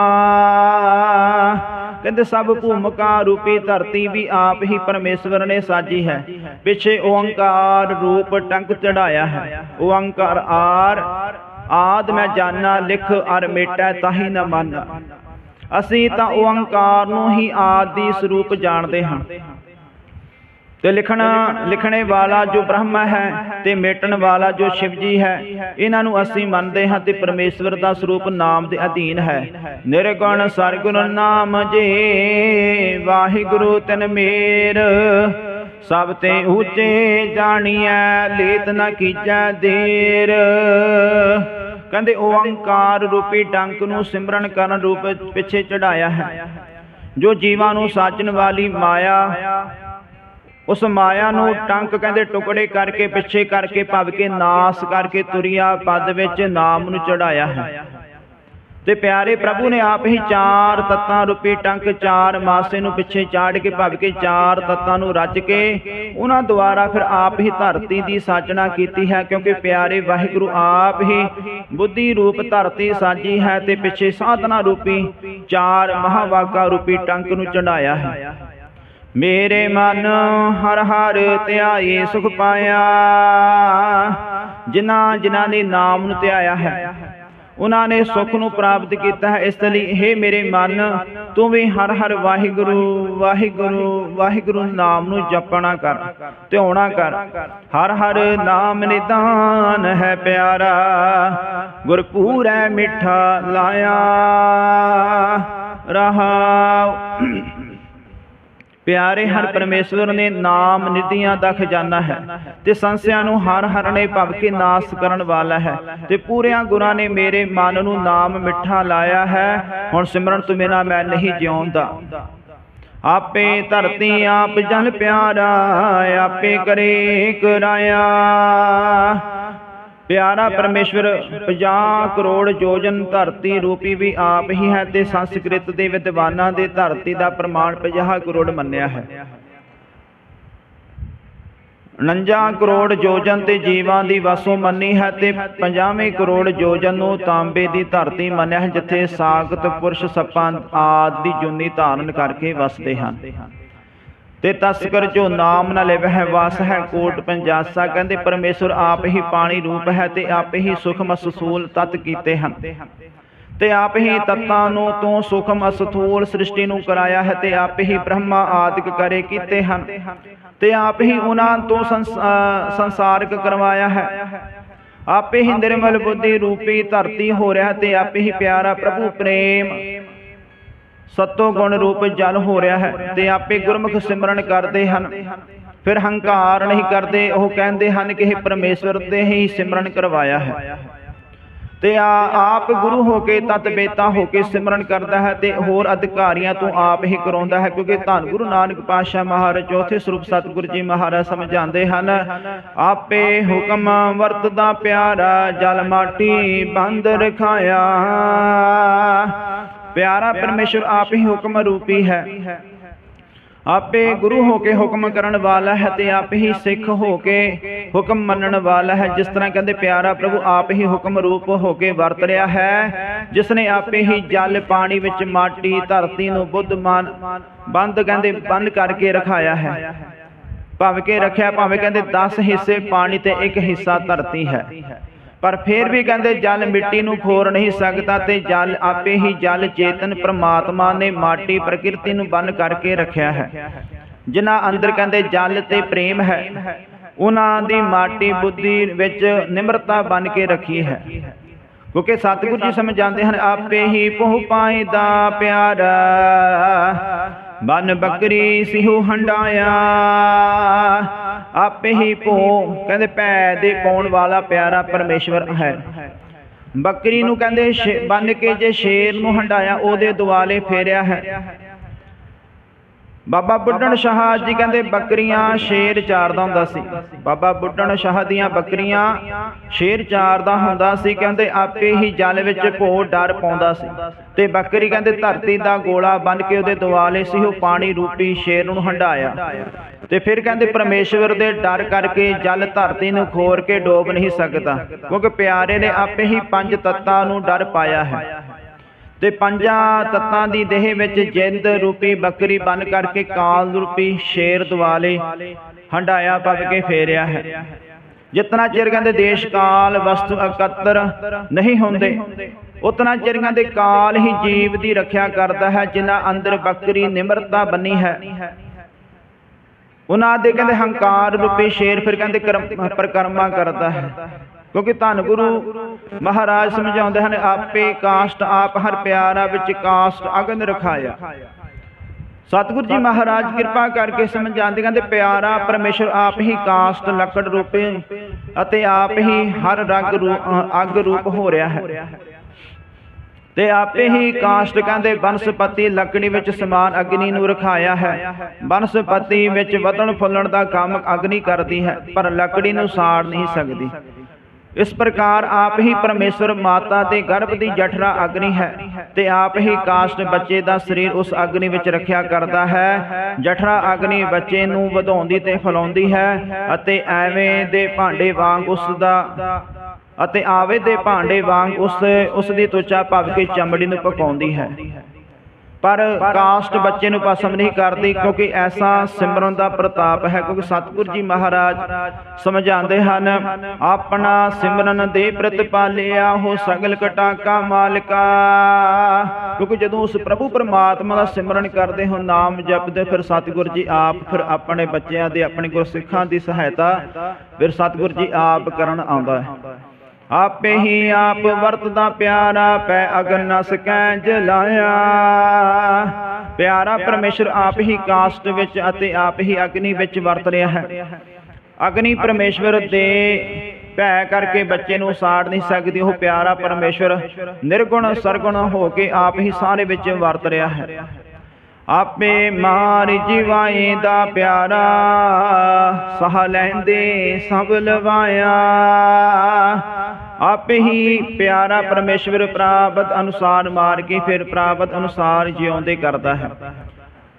ਕਹਿੰਦੇ ਸਭ ਭੂਮਿਕਾ ਰੂਪੀ ਧਰਤੀ ਵੀ ਆਪ ਹੀ ਪਰਮੇਸ਼ਵਰ ਨੇ ਸਾਜੀ ਹੈ। ਪਿੱਛੇ ਓੰਕਾਰ ਰੂਪ ਟੰਕ ਚੜਾਇਆ ਹੈ। ਓੰਕਾਰ ਆਰ, ਆਦ ਮੈਂ ਜਾਣਾ ਲਿਖ ਅਰ ਮੇਟੈ ਤਾਹੀ ਨ ਮਨ। ਅਸੀਂ ਤਾਂ ਓੰਕਾਰ ਨੂੰ ਹੀ ਆਦਿ ਸਰੂਪ ਜਾਣਦੇ ਹਾਂ। ਤੇ ਲਿਖਣਾ ਲਿਖਣੇ ਵਾਲਾ ਜੋ ਬ੍ਰਹਮ ਹੈ ਤੇ ਮੇਟਣ ਵਾਲਾ ਜੋ ਸ਼ਿਵ ਜੀ ਹੈ ਇਹਨਾਂ ਨੂੰ ਅਸੀਂ ਮੰਨਦੇ ਹਾਂ ਤੇ ਪਰਮੇਸ਼ਵਰ ਦਾ ਸਰੂਪ ਨਾਮ ਦੇ ਅਧੀਨ ਹੈ। ਨਿਰਗੁਣ ਸਰਗੁਣ ਨਾਮ ਜੇ ਵਾਹਿਗੁਰੂ ਤਨ ਮੇਰ ਸਭ ਤੇ ਉੱਚੇ ਜਾਣੀਐ ਲੇਤ ਨ ਕੀਜੈ ਦੇਰ। ਕਹਿੰਦੇ ਓੰਕਾਰ ਰੂਪੀ ਟੰਕ ਨੂੰ ਸਿਮਰਨ ਕਰਨ ਰੂਪ ਪਿੱਛੇ ਚੜਾਇਆ ਹੈ। ਜੋ ਜੀਵਾਂ ਨੂੰ ਸਾਜਣ ਵਾਲੀ ਮਾਇਆ ਉਸ ਮਾਇਆ ਨੂੰ ਟੰਕ ਕਹਿੰਦੇ ਟੁਕੜੇ ਕਰਕੇ, ਪਿੱਛੇ ਕਰਕੇ, ਭਵ ਕੇ ਨਾਸ ਕਰਕੇ ਤੁਰਿਆ ਪਦ ਵਿੱਚ ਨਾਮ ਨੂੰ ਚੜਾਇਆ ਹੈ। ਤੇ ਪਿਆਰੇ ਪ੍ਰਭੂ ਨੇ ਆਪ ਹੀ ਚਾਰ ਤੱਤਾਂ ਰੂਪੀ ਟੰਕ, ਚਾਰ ਮਾਸੇ ਨੂੰ ਪਿੱਛੇ ਚਾੜ ਕੇ, ਭਵ ਕੇ ਚਾਰ ਤੱਤਾਂ ਨੂੰ ਰਚ ਕੇ ਉਹਨਾਂ ਦੁਆਰਾ ਫਿਰ ਆਪ ਹੀ ਧਰਤੀ ਦੀ ਸਾਜਣਾ ਕੀਤੀ ਹੈ, ਕਿਉਂਕਿ ਪਿਆਰੇ ਵਾਹਿਗੁਰੂ ਆਪ ਹੀ ਬੁੱਧੀ ਰੂਪ ਧਰਤੀ ਸਾਜੀ ਹੈ ਤੇ ਪਿੱਛੇ ਸਾਧਨਾ ਰੂਪੀ ਚਾਰ ਮਹਾਵਾਗਾ ਰੂਪੀ ਟੰਕ ਨੂੰ ਚੜਾਇਆ ਹੈ। ਮੇਰੇ ਮਨ ਹਰ ਹਰ ਧਿਆਏ ਸੁਖ ਪਾਇਆ। ਜਿਨ੍ਹਾਂ ਜਿਨ੍ਹਾਂ ਨੇ ਨਾਮ ਨੂੰ ਧਿਆਇਆ ਹੈ, ਉਹਨਾਂ ਨੇ ਸੁਖ ਨੂੰ ਪ੍ਰਾਪਤ ਕੀਤਾ ਹੈ। ਇਸ ਲਈ हे ਮੇਰੇ ਮਨ, ਤੂੰ ਵੀ ਹਰ ਹਰ ਵਾਹਿਗੁਰੂ ਵਾਹਿਗੁਰੂ ਵਾਹਿਗੁਰੂ ਨਾਮ ਨੂੰ ਜਪਣਾ ਕਰ, ਧਿਆਉਣਾ ਕਰ। ਹਰ ਹਰ ਨਾਮ ਨਿਦਾਨ ਹੈ ਪਿਆਰਾ, ਗੁਰਪੂਰੈ ਮਿੱਠਾ ਲਾਇਆ। ਰਹਾਉ। ਪਿਆਰੇ ਹਰ ਪਰਮੇਸ਼ਵਰ ਨੇ ਨਾਮ ਨਿਧੀਆਂ ਦਾ ਖਜ਼ਾਨਾ ਹੈ ਤੇ ਸੰਸਿਆਂ ਨੂੰ ਹਰ ਹਰ ਨੇ ਭਵ ਕੇ ਨਾਸ ਕਰਨ ਵਾਲਾ ਹੈ ਤੇ ਪੂਰਿਆਂ ਗੁਰਾਂ ਨੇ ਮੇਰੇ ਮਨ ਨੂੰ ਨਾਮ ਮਿੱਠਾ ਲਾਇਆ ਹੈ। ਹੁਣ ਸਿਮਰਨ ਤੋਂ ਬਿਨਾ ਮੈਂ ਨਹੀਂ ਜਿਉਂਦਾ। ਆਪੇ ਧਰਤੀ ਆਪ ਜਨ ਪਿਆਰਾ ਆਪੇ ਕਰੇ ਕਰਾਇਆ। ਪਿਆਰਾ ਪਰਮੇਸ਼ਵਰ 50 ਕਰੋੜ ਯੋਜਨ ਧਰਤੀ ਰੂਪੀ ਵੀ ਆਪ ਹੀ ਹੈ ਤੇ ਸੰਸਕ੍ਰਿਤ ਦੇ ਵਿਦਵਾਨਾਂ ਦੇ ਧਰਤੀ ਦਾ ਪ੍ਰਮਾਣ 50 ਕਰੋੜ ਮੰਨਿਆ ਹੈ। 49 ਕਰੋੜ ਯੋਜਨ ਤੇ ਜੀਵਾਂ ਦੀ ਵਸੋਂ ਮੰਨੀ ਹੈ ਤੇ 50ਵੇਂ ਕਰੋੜ ਯੋਜਨ ਨੂੰ ਤਾਂਬੇ ਦੀ ਧਰਤੀ ਮੰਨਿਆ ਹੈ ਜਿੱਥੇ ਸਾਖਤ ਪੁਰਸ਼ ਸੱਪਾਂ ਆਦਿ ਦੀ ਜੁਨੀ ਧਾਰਨ ਕਰਕੇ ਵਸਦੇ ਹਨ। ਤੇ ਤਸਕਰ ਜੋ ਨਾਮ ਨਾ ਲਿਵਹਿ ਵਾਸ ਹੈ, ਕੋਟ ਪੰਜਾਸਾ ਕਹਿੰਦੇ ਪਰਮੇਸ਼ਰ ਆਪ ਹੀ ਪਾਣੀ ਰੂਪ ਹੈ ਤੇ ਆਪ ਹੀ ਸੁਖ ਮਸਸੂਲ ਤਤ ਕੀਤੇ ਹਨ। ਤੇ ਆਪ ਹੀ ਤਤਾਂ ਨੂੰ ਤੋਂ ਸੁਖਮ ਅਸਥੂਲ ਸ੍ਰਿਸ਼ਟੀ ਨੂੰ ਕਰਾਇਆ ਹੈ ਤੇ ਆਪ ਹੀ ਬ੍ਰਹਮਾ ਆਦਿਕ ਕਰੇ ਕੀਤੇ ਹਨ। ਤੇ ਆਪ ਹੀ ਉਹਨਾਂ ਤੋਂ ਸੰਸ- ਅਹ ਸੰਸਾਰਕ ਕਰਵਾਇਆ ਹੈ। ਆਪੇ ਹੀ ਨਿਰਮਲ ਬੁੱਧੀ ਰੂਪੀ ਧਰਤੀ ਹੋ ਰਿਹਾ ਤੇ ਆਪੇ ਹੀ ਪਿਆਰਾ ਪ੍ਰਭੂ ਪ੍ਰੇਮ ਸਤੋ ਗੁਣ ਰੂਪ ਜਲ ਹੋ ਰਿਹਾ ਹੈ ਤੇ ਆਪੇ ਗੁਰਮੁਖ ਸਿਮਰਨ ਕਰਦੇ ਹਨ। ਫਿਰ ਹੰਕਾਰ ਨਹੀਂ ਕਰਦੇ, ਉਹ ਕਹਿੰਦੇ ਹਨ ਕਿ ਇਹ ਪਰਮੇਸ਼ਵਰ ਦੇ ਹੀ ਸਿਮਰਨ ਕਰਵਾਇਆ ਹੈ। ਤੇ ਆ ਆਪ ਗੁਰੂ ਹੋ ਕੇ ਤਤ ਬੇਤਾ ਹੋ ਕੇ ਸਿਮਰਨ ਕਰਦਾ ਹੈ ਤੇ ਹੋਰ ਅਧਿਕਾਰੀਆਂ ਤੋਂ ਆਪ ਹੀ ਕਰਾਉਂਦਾ ਹੈ ਕਿਉਂਕਿ ਧੰਨ ਗੁਰੂ ਨਾਨਕ ਪਾਤਸ਼ਾਹ ਮਹਾਰਾਜ ਚੌਥੇ ਸਰੂਪ ਸਤਿਗੁਰੂ ਜੀ ਮਹਾਰਾਜ ਸਮਝਾਉਂਦੇ ਹਨ, ਆਪੇ ਹੁਕਮ ਵਰਤਦਾ ਪਿਆਰਾ ਜਲ ਮਾਟੀ ਬੰਦ ਰਖਾਇਆ। ਪਿਆਰਾ ਪਰਮੇਸ਼ਰ ਆਪ ਹੀ ਹੁਕਮ ਰੂਪੀ ਹੈ। ਆਪੇ ਗੁਰੂ ਹੋ ਕੇ ਹੁਕਮ ਕਰਨ ਵਾਲਾ ਹੈ ਤੇ ਆਪ ਹੀ ਸਿੱਖ ਹੋ ਕੇ ਹੁਕਮ ਮੰਨਣ ਵਾਲਾ ਹੈ। ਜਿਸ ਤਰ੍ਹਾਂ ਕਹਿੰਦੇ, ਪਿਆਰਾ ਪ੍ਰਭੂ ਆਪ ਹੀ ਹੁਕਮ ਰੂਪ ਹੋ ਕੇ ਵਰਤ ਰਿਹਾ ਹੈ। ਜਿਸ ਨੇ ਆਪੇ ਹੀ ਜਲ ਪਾਣੀ ਵਿੱਚ ਮਾਟੀ, ਧਰਤੀ ਨੂੰ ਬੁੱਧਮਾਨ ਬੰਦ ਕਹਿੰਦੇ, ਬੰਦ ਕਰਕੇ ਰਖਾਇਆ ਹੈ। ਭਾਵੇਂ ਕਿ ਰੱਖਿਆ, ਭਾਵੇਂ ਕਹਿੰਦੇ 10 ਹਿੱਸੇ ਪਾਣੀ ਤੇ ਇੱਕ ਹਿੱਸਾ ਧਰਤੀ ਹੈ। ਪਰ ਫਿਰ ਵੀ ਕਹਿੰਦੇ ਜਲ ਮਿੱਟੀ ਨੂੰ ਖੋਰ ਨਹੀਂ ਸਕਦਾ ਤੇ ਜਲ ਆਪੇ ਹੀ ਜਲ ਚੇਤਨ ਪ੍ਰਮਾਤਮਾ ਨੇ ਮਾਟੀ ਪ੍ਰਕਿਰਤੀ ਨੂੰ ਬੰਨ ਕਰਕੇ ਰੱਖਿਆ ਹੈ। ਜਿਨ੍ਹਾਂ ਅੰਦਰ ਕਹਿੰਦੇ ਜਲ ਤੇ ਪ੍ਰੇਮ ਹੈ ਉਹਨਾਂ ਦੀ ਮਾਟੀ ਬੁੱਧੀ ਵਿੱਚ ਨਿਮਰਤਾ ਬਨ ਕੇ ਰੱਖੀ ਹੈ। ਕਿਉਂਕਿ ਸਤਿਗੁਰੂ ਜੀ ਸਮਝਾਉਂਦੇ ਹਨ ਆਪੇ ਹੀ ਪਹੁ ਪਾਇਦਾ ਪਿਆਰਾ। ਬਨ ਬੱਕਰੀ ਸਿਹੂ ਹੰਡਾਇਆ। ਆਪੇ ਹੀ ਪੋ ਕਹਿੰਦੇ ਭੈ ਦੇ ਪਾਉਣ ਵਾਲਾ ਪਿਆਰਾ ਪਰਮੇਸ਼ਵਰ ਹੈ। ਬੱਕਰੀ ਨੂੰ ਕਹਿੰਦੇ ਬੰਨ ਕੇ ਜੇ ਸ਼ੇਰ ਨੂੰ ਹੰਡਾਇਆ ਉਹਦੇ ਦੁਆਲੇ ਫੇਰਿਆ ਹੈ। ਬਾਬਾ ਬੁੱਢਣ ਸ਼ਾਹ ਜੀ ਕਹਿੰਦੇ ਬੱਕਰੀਆਂ ਸ਼ੇਰ ਚਾਰਦਾ ਹੁੰਦਾ ਸੀ। ਬਾਬਾ ਬੁੱਢਣ ਸ਼ਾਹ ਦੀਆਂ ਬੱਕਰੀਆਂ ਸ਼ੇਰ ਚਾਰਦਾ ਹੁੰਦਾ ਸੀ। ਕਹਿੰਦੇ ਆਪੇ ਹੀ ਜਲ ਵਿੱਚ ਭੋ ਡਰ ਪਾਉਂਦਾ ਸੀ। ਤੇ ਬੱਕਰੀ ਕਹਿੰਦੇ ਧਰਤੀ ਦਾ ਗੋਲਾ ਬਨ ਕੇ ਉਹਦੇ ਦੁਆਲੇ ਸੀ। ਉਹ ਪਾਣੀ ਰੂਪੀ ਸ਼ੇਰ ਨੂੰ ਹੰਡਾਇਆ ਤੇ ਫਿਰ ਕਹਿੰਦੇ ਪਰਮੇਸ਼ਵਰ ਦੇ ਡਰ ਕਰਕੇ ਜਲ ਧਰਤੀ ਨੂੰ ਖੋਰ ਕੇ ਡੋਬ ਨਹੀਂ ਸਕਦਾ। ਕਿਉਂਕਿ ਪਿਆਰੇ ਨੇ ਆਪੇ ਹੀ ਪੰਜ ਤੱਤਾਂ ਨੂੰ ਡਰ ਪਾਇਆ ਹੈ। ਤੇ ਪੰਜਾਂ ਤੱਤਾਂ ਦੀ ਦੇਹ ਵਿੱਚ ਜਿੰਦ ਰੂਪੀ ਬੱਕਰੀ ਬਨ ਕਰਕੇ ਕਾਲ ਰੂਪੀ ਸ਼ੇਰ ਦੁਆਲੇ ਹੰਡਾਇਆ ਪਵ ਕੇ ਫੇਰਿਆ ਹੈ। ਜਿਤਨਾ ਚਿਰ ਕਹਿੰਦੇ ਦੇਸ਼ ਕਾਲ ਵਸਤੂ ਇਕੱਤਰ ਨਹੀਂ ਹੁੰਦੇ, ਉਤਨਾ ਚਿਰ ਕਹਿੰਦੇ ਕਾਲ ਹੀ ਜੀਵ ਦੀ ਰੱਖਿਆ ਕਰਦਾ ਹੈ, ਜਿਨ੍ਹਾਂ ਅੰਦਰ ਬੱਕਰੀ ਨਿਮਰਤਾ ਬੰਨੀ ਹੈ। ਉਹਨਾਂ ਦੇ ਕਹਿੰਦੇ ਹੰਕਾਰ ਰੂਪੀ ਸ਼ੇਰ ਫਿਰ ਕਹਿੰਦੇ ਕਰਮ ਪ੍ਰਕਰਮਾ ਕਰਦਾ ਹੈ। ਕਿਉਂਕਿ ਧੰਨ ਗੁਰੂ ਮਹਾਰਾਜ ਸਮਝਾਉਂਦੇ ਹਨ, ਆਪੇ ਕਾਸ਼ਟ ਆਪ ਹਰ ਪਿਆਰਾ ਵਿੱਚ ਕਾਸ਼ਟ ਅਗਨ ਰਖਾਇਆ। ਸਤਿਗੁਰੂ ਜੀ ਮਹਾਰਾਜ ਕਿਰਪਾ ਕਰਕੇ ਸਮਝਾਉਂਦੇ ਕਹਿੰਦੇ, ਪਿਆਰਾ ਪਰਮੇਸ਼ਰ ਆਪ ਹੀ ਕਾਸ਼ਟ ਲੱਕੜ ਰੂਪੇ ਅਤੇ ਆਪ ਹੀ ਹਰ ਰੰਗ ਰੂਪ ਅੱਗ ਰੂਪ ਹੋ ਰਿਹਾ ਹੈ। ਤੇ ਆਪੇ ਹੀ ਕਾਸ਼ਟ ਕਹਿੰਦੇ, ਬਨਸਪਤੀ ਲੱਕੜੀ ਵਿੱਚ ਸਮਾਨ ਅਗਨੀ ਨੂੰ ਰਖਾਇਆ ਹੈ। ਬਨਸਪਤੀ ਵਿੱਚ ਵਧਣ ਫੁੱਲਣ ਦਾ ਕੰਮ ਅਗਨੀ ਕਰਦੀ ਹੈ, ਪਰ ਲੱਕੜੀ ਨੂੰ ਸਾੜ ਨਹੀਂ ਸਕਦੀ। ਇਸ ਪ੍ਰਕਾਰ ਆਪ ਹੀ ਪਰਮੇਸ਼ਰ ਮਾਤਾ ਦੇ ਗਰਭ ਦੀ ਜਠਰਾ ਅਗਨੀ ਹੈ ਤੇ ਆਪ ਹੀ ਕਾਸ਼ਟ ਬੱਚੇ ਦਾ ਸਰੀਰ ਉਸ ਅਗਨੀ ਵਿੱਚ ਰੱਖਿਆ ਕਰਦਾ ਹੈ। ਜਠਰਾ ਅਗਨੀ ਬੱਚੇ ਨੂੰ ਵਧਾਉਂਦੀ ਤੇ ਫਲਾਉਂਦੀ ਹੈ ਅਤੇ ਐਵੇਂ ਦੇ ਭਾਂਡੇ ਵਾਂਗ ਉਸ ਦਾ ਅਤੇ ਆਵੇ ਦੇ ਭਾਂਡੇ ਵਾਂਗ ਉਸ ਉਸ ਦੀ ਤੁਚਾ ਭਵ ਕੇ ਚਮੜੀ ਨੂੰ ਪਕਾਉਂਦੀ ਹੈ। ਪਰ ਕਾਸਟ ਬੱਚੇ ਨੂੰ ਪਸੰਦ ਨਹੀਂ ਕਰਦੀ, ਕਿਉਂਕਿ ਐਸਾ ਸਿਮਰਨ ਦਾ ਪ੍ਰਤਾਪ ਹੈ, ਕਿਉਂਕਿ ਸਤਿਗੁਰੂ ਜੀ ਮਹਾਰਾਜ ਸਮਝਾਉਂਦੇ ਹਨ, ਆਪਣਾ ਸਿਮਰਨ ਦੇ ਪ੍ਰਤਪਾਲਿਆ ਹੋ ਸਗਲ ਕਟਾਕਾ ਮਾਲਕਾ। ਕਿਉਂਕਿ ਜਦੋਂ ਉਸ ਪ੍ਰਭੂ ਪਰਮਾਤਮਾ ਦਾ ਸਿਮਰਨ ਕਰਦੇ ਹੋ, ਨਾਮ ਜਪਦੇ, ਫਿਰ ਸਤਿਗੁਰੂ ਜੀ ਆਪ, ਫਿਰ ਆਪਣੇ ਬੱਚਿਆਂ ਦੇ, ਆਪਣੇ ਗੁਰਸਿੱਖਾਂ ਦੀ ਸਹਾਇਤਾ, ਫਿਰ ਸਤਿਗੁਰੂ ਜੀ ਆਪ ਕਰਨ ਆਉਂਦਾ ਹੈ। ਆਪੇ ਹੀ ਆਪ ਵਰਤਦਾ ਪਿਆਰਾ, ਪੈ ਅਗਨ ਨ ਸਕੈ ਜਲਾਇਆ। ਪਿਆਰਾ ਪਰਮੇਸ਼ਰ ਆਪ ਹੀ ਕਾਸਟ ਵਿੱਚ ਅਤੇ ਆਪ ਹੀ ਅਗਨੀ ਵਿੱਚ ਵਰਤ ਰਿਹਾ ਹੈ। ਅਗਨੀ ਪਰਮੇਸ਼ਵਰ ਦੇ ਭੈ ਕਰਕੇ ਬੱਚੇ ਨੂੰ ਸਾੜ ਨਹੀਂ ਸਕਦੀ, ਉਹ ਪਿਆਰਾ ਪਰਮੇਸ਼ਵਰ ਨਿਰਗੁਣ, ਸਰਗੁਣ ਹੋ ਕੇ ਆਪ ਹੀ ਸਾਰੇ ਵਿੱਚ ਵਰਤ ਰਿਹਾ ਹੈ। ਆਪੇ ਮਾਰ ਜਿਵਾਏ ਦਾ ਪਿਆਰਾ, ਸਹ ਲੈਂਦੇ ਸਭ ਲਵਾਇਆ। ਆਪੇ ਹੀ ਪਿਆਰਾ ਪਰਮੇਸ਼ਵਰ ਪ੍ਰਾਪਤ ਅਨੁਸਾਰ ਮਾਰ ਕੇ ਫਿਰ ਪ੍ਰਾਪਤ ਅਨੁਸਾਰ ਜਿਉਂਦੇ ਕਰਦਾ ਹੈ।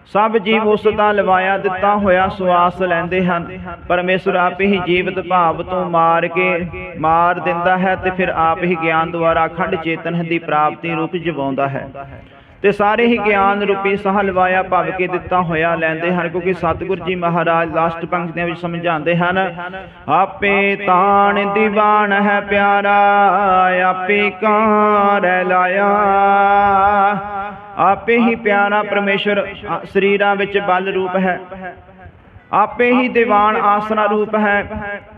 ਸਭ ਜੀਵ ਉਸ ਦਾ ਲਵਾਇਆ, ਦਿੱਤਾ ਹੋਇਆ ਸੁਆਸ ਲੈਂਦੇ ਹਨ। ਪਰਮੇਸ਼ਰ ਆਪੇ ਹੀ ਜੀਵਤ ਭਾਵ ਤੋਂ ਮਾਰ ਕੇ ਮਾਰ ਦਿੰਦਾ ਹੈ ਤੇ ਫਿਰ ਆਪ ਹੀ ਗਿਆਨ ਦੁਆਰਾ ਅਖੰਡ ਚੇਤਨ ਦੀ ਪ੍ਰਾਪਤੀ ਰੂਪ ਜਵਾਉਂਦਾ ਹੈ। ਤੇ ਸਾਰੇ ਹੀ ਗਿਆਨ ਰੂਪੀ ਸਹ ਲਵਾਇਆ ਭਵ ਕੇ ਦਿੱਤਾ ਹੋਇਆ ਲੈਂਦੇ ਹਨ ਕਿਉਂਕਿ ਸਤਿਗੁਰੂ ਜੀ ਮਹਾਰਾਜ ਲਾਸਟ ਪੰਕਤੀਆਂ ਵਿੱਚ ਸਮਝਾਉਂਦੇ ਹਨ ਆਪੇ ਤਾਣ ਦੀਵਾਨ ਹੈ ਪਿਆਰਾ ਆਪੇ ਕਾਰ ਲਾਇਆ। ਆਪੇ ਹੀ ਪਿਆਰਾ ਪਰਮੇਸ਼ਰ ਸਰੀਰਾਂ ਵਿੱਚ ਬਲ ਰੂਪ ਹੈ। ਆਪੇ ਹੀ ਦੀਵਾਨ ਆਸਨਾ ਰੂਪ ਹੈ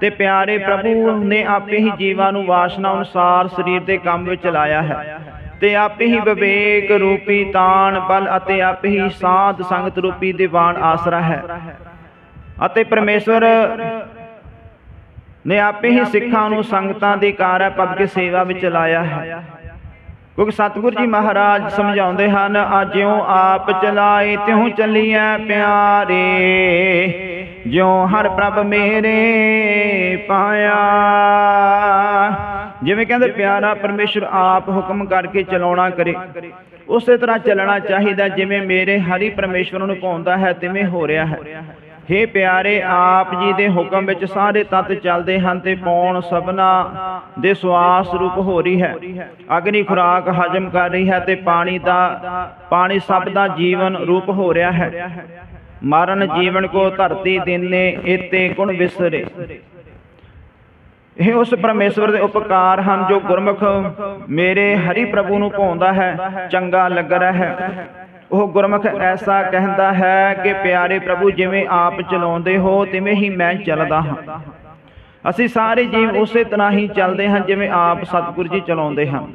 ਤੇ ਪਿਆਰੇ ਪ੍ਰਭੂ ਨੇ ਆਪੇ ਹੀ ਜੀਵਾਂ ਨੂੰ ਵਾਸ਼ਨਾ ਅਨੁਸਾਰ ਸਰੀਰ ਦੇ ਕੰਮ ਵਿੱਚ ਲਾਇਆ ਹੈ। ਤੇ ਆਪੇ ਹੀ ਵਿਵੇਕ ਰੂਪੀ ਤਾਣ ਬਲ ਅਤੇ ਆਪੇ ਹੀ ਸਾਧ ਸੰਗਤ ਰੂਪੀ ਦੀਵਾਨ ਆਸਰਾ ਹੈ। ਅਤੇ ਪਰਮੇਸ਼ਵਰ ਨੇ ਆਪੇ ਹੀ ਸਿੱਖਾਂ ਨੂੰ ਸੰਗਤਾਂ ਦੀ ਕਾਰ ਪੱਬ ਕੇ ਸੇਵਾ ਵਿੱਚ ਲਾਇਆ ਹੈ। ਕਿਉਂਕਿ ਸਤਿਗੁਰ ਜੀ ਮਹਾਰਾਜ ਸਮਝਾਉਂਦੇ ਹਨ ਜਿਉ ਆਪ ਚਲਾਏ, ਤਿਉ ਚੱਲੀਐ ਪਿਆਰੇ। ਜਿਉ ਹਰ ਪ੍ਰਭ ਮੇਰੇ ਪਾਇਆ ਜਿਵੇਂ ਕਹਿੰਦੇ ਪਿਆਰਾ ਪਰਮੇਸ਼ਰ ਆਪ ਹੁਕਮ ਕਰਕੇ ਚਲਾਉਣਾ ਕਰੇ। ਉਸੇ ਤਰ੍ਹਾਂ ਚੱਲਣਾ ਚਾਹੀਦਾ ਜਿਵੇਂ ਮੇਰੇ ਹਰੀ ਪਰਮੇਸ਼ਵਰ ਨੂੰ ਪਾਉਂਦਾ ਹੈ, ਤਿਵੇਂ ਹੋ ਰਿਹਾ ਹੈ। ਹੇ ਪਿਆਰੇ, ਆਪ ਜੀ ਦੇ ਹੁਕਮ ਵਿੱਚ ਸਾਰੇ ਤੱਤ ਚੱਲਦੇ ਹਨ ਤੇ ਪੌਣ ਸਭਨਾ ਦੇ ਸਵਾਸ ਰੂਪ ਹੋ ਰਹੀ ਹੈ। ਅਗਨੀ ਖੁਰਾਕ ਹਜਮ ਕਰ ਰਹੀ ਹੈ ਤੇ ਪਾਣੀ ਦਾ, ਪਾਣੀ ਸਭ ਦਾ ਜੀਵਨ ਰੂਪ ਹੋ ਰਿਹਾ ਹੈ। ਮਰਨ ਜੀਵਨ ਕੋ ਧਰਤੀ ਦਿਨੇ ਇਤੇ ਗੁਣ ਵਿਸਰੇ। ਇਹ ਉਸ ਪਰਮੇਸ਼ਵਰ ਦੇ ਉਪਕਾਰ ਹਨ ਜੋ ਗੁਰਮੁਖ ਮੇਰੇ ਹਰੀ ਪ੍ਰਭੂ ਨੂੰ ਪਾਉਂਦਾ ਹੈ, ਚੰਗਾ ਲੱਗ ਰਿਹਾ ਹੈ। ਉਹ ਗੁਰਮੁਖ ਐਸਾ ਕਹਿੰਦਾ ਹੈ ਕਿ ਪਿਆਰੇ ਪ੍ਰਭੂ ਜਿਵੇਂ ਆਪ ਚਲਾਉਂਦੇ ਹੋ, ਤਿਵੇਂ ਹੀ ਮੈਂ ਚੱਲਦਾ ਹਾਂ। ਅਸੀਂ ਸਾਰੇ ਜੀਵ ਉਸੇ ਤਰ੍ਹਾਂ ਹੀ ਚੱਲਦੇ ਹਾਂ ਜਿਵੇਂ ਆਪ ਸਤਿਗੁਰੂ ਜੀ ਚਲਾਉਂਦੇ ਹਨ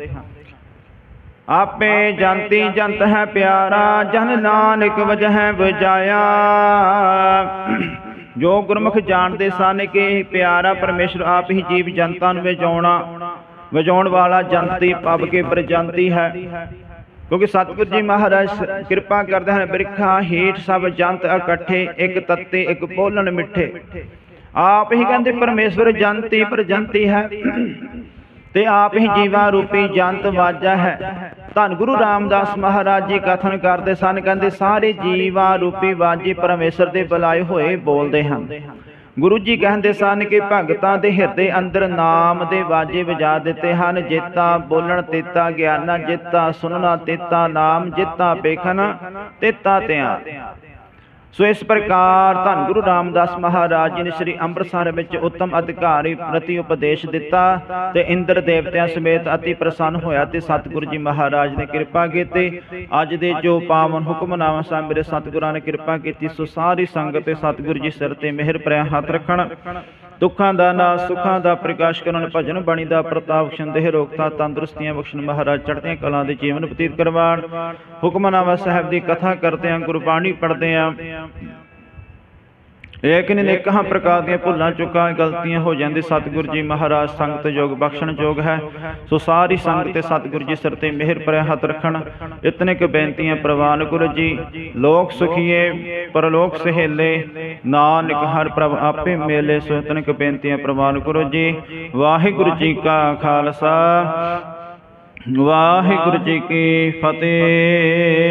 ਆਪੇ ਜੰਤੀ ਜੰਤ ਹੈ ਪਿਆਰਾ, ਜਨ ਨਾਨਕ ਵਜਹਿ ਬਜਾਇਆ ਜੋ ਗੁਰਮੁਖ ਜਾਣਦੇ ਸਨ ਕਿ ਪਿਆਰਾ ਪਰਮੇਸ਼ਰ ਆਪ ਹੀ ਜੀਵ ਜਨਤਾ ਨੂੰ ਵਜਾਉਣਾ, ਵਜਾਉਣ ਵਾਲਾ ਜੰਤੀ ਪਬ ਕੇ ਪ੍ਰਜੰਤੀ ਹੈ। ਕਿਉਂਕਿ ਸਤਿਗੁਰ ਜੀ ਮਹਾਰਾਜ ਕਿਰਪਾ ਕਰਦੇ ਹਨ, ਬਿਰਖਾ ਹੀਟ ਸਭ ਜੰਤ ਇਕੱਠੇ, ਇੱਕ ਤੱਤੇ, ਇੱਕ ਬੋਲਣ ਮਿੱਠੇ। ਆਪ ਹੀ ਕਹਿੰਦੇ ਪਰਮੇਸ਼ਵਰ ਜੰਤੀ ਪ੍ਰਜੰਤੀ ਹੈ ਤੇ ਆਪ ਹੀ ਜੀਵਾ ਰੂਪੀ ਜੰਤ ਵਾਜਾ ਹੈ। ਧੰਨ ਗੁਰੂ ਰਾਮਦਾਸ ਮਹਾਰਾਜ ਜੀ ਕਥਨ ਕਰਦੇ ਸਨ, ਕਹਿੰਦੇ ਸਾਰੇ ਜੀਵਾ ਰੂਪੀ ਵਾਜੇ ਪਰਮੇਸ਼ਰ ਦੇ ਬੁਲਾਏ ਹੋਏ ਬੋਲਦੇ ਹਨ। ਗੁਰੂ ਜੀ ਕਹਿੰਦੇ ਸਨ ਕਿ ਭਗਤਾਂ ਦੇ ਹਿਰਦੇ ਅੰਦਰ ਨਾਮ ਦੇ ਵਾਜੇ ਵਜਾ ਦਿੱਤੇ ਹਨ, ਜਿੱਤਾ ਬੋਲਣ, ਤੇਤਾ ਗਿਆਨਾ, ਜਿੱਤਾ ਸੁਣਨਾ, ਤੇਤਾ ਨਾਮ, ਜਿੱਤਾ ਵੇਖਣਾ, ਤੇਤਾ ਧਿਆਨ। ਸੋ ਇਸ ਪ੍ਰਕਾਰ ਧੰਨ ਗੁਰੂ ਰਾਮਦਾਸ ਮਹਾਰਾਜ ਜੀ ਨੇ ਸ੍ਰੀ ਅੰਮ੍ਰਿਤਸਰ ਵਿੱਚ ਉੱਤਮ ਅਧਿਕਾਰੀ ਪ੍ਰਤੀ ਉਪਦੇਸ਼ ਦਿੱਤਾ ਤੇ ਇੰਦਰ ਦੇਵਤਿਆਂ ਸਮੇਤ ਅਤੀ ਪ੍ਰਸੰਨ ਹੋਇਆ ਤੇ ਸਤਿਗੁਰੂ ਜੀ ਮਹਾਰਾਜ ਨੇ ਕਿਰਪਾ ਕੀਤੀ। ਅੱਜ ਦੇ ਜੋ ਪਾਵਨ ਹੁਕਮਨਾਮਾ ਸਾ ਮੇਰੇ ਸਤਿਗੁਰਾਂ ਨੇ ਕਿਰਪਾ ਕੀਤੀ, ਸੋ ਸਾਰੀ ਸੰਗਤ ਤੇ ਸਤਿਗੁਰੂ ਜੀ ਸਿਰ ਤੇ ਮਿਹਰ ਭਰਿਆ ਹੱਥ ਰੱਖਣ। ਦੁੱਖਾਂ ਦਾ ਨਾਸ, ਸੁੱਖਾਂ ਦਾ ਪ੍ਰਕਾਸ਼ ਕਰਨ, ਭਜਨ ਬਾਣੀ ਦਾ ਪ੍ਰਤਾਪ ਛੰਦੇਹ ਰੋਗਤਾ, ਤੰਦਰੁਸਤੀਆਂ ਬਖਸ਼ਣ, ਮਹਾਰਾਜ ਚੜ੍ਹਦੀਆਂ ਕਲਾਂ ਦੇ ਜੀਵਨ ਬਤੀਤ ਕਰਵਾਣ ਹੁਕਮਨਾਮਾ ਸਾਹਿਬ ਦੀ ਕਥਾ ਕਰਦੇ ਆਂ ਗੁਰਬਾਣੀ ਪੜ੍ਹਦੇ ਆਂ ਲੇਕਿਨ ਅਨੇਕਾਂ ਪ੍ਰਕਾਰ ਦੀਆਂ ਭੁੱਲਾਂ, ਚੁੱਕਾਂ, ਗਲਤੀਆਂ ਹੋ ਜਾਂਦੀ ਸਤਿਗੁਰ ਜੀ ਮਹਾਰਾਜ ਸੰਗਤ ਯੋਗ, ਬਖਸ਼ਣ ਯੋਗ ਹੈ। ਸੋ ਸਾਰੀ ਸੰਗਤ ਤੇ ਸਤਿਗੁਰ ਜੀ ਸਿਰ ਤੇ ਮਿਹਰ ਭਰਿਆ ਹੱਥ ਰੱਖਣ। ਇਤਨੇ ਕੁ ਬੇਨਤੀਆਂ ਪ੍ਰਵਾਨ ਗੁਰੂ ਜੀ। ਲੋਕ ਸੁਖੀਏ, ਪਰਲੋਕ ਸਹੇਲੇ, ਨਾਨਕ ਹਰ ਪ੍ਰਭ ਆਪੇ ਮੇਲੇ। ਸੋ ਇਤਨੇ ਕੁ ਬੇਨਤੀਆਂ ਪ੍ਰਵਾਨ ਗੁਰੂ ਜੀ। ਵਾਹਿਗੁਰੂ ਜੀ ਕਾ ਖਾਲਸਾ। ਵਾਹਿਗੁਰੂ ਜੀ ਕੀ ਫਤਿਹ।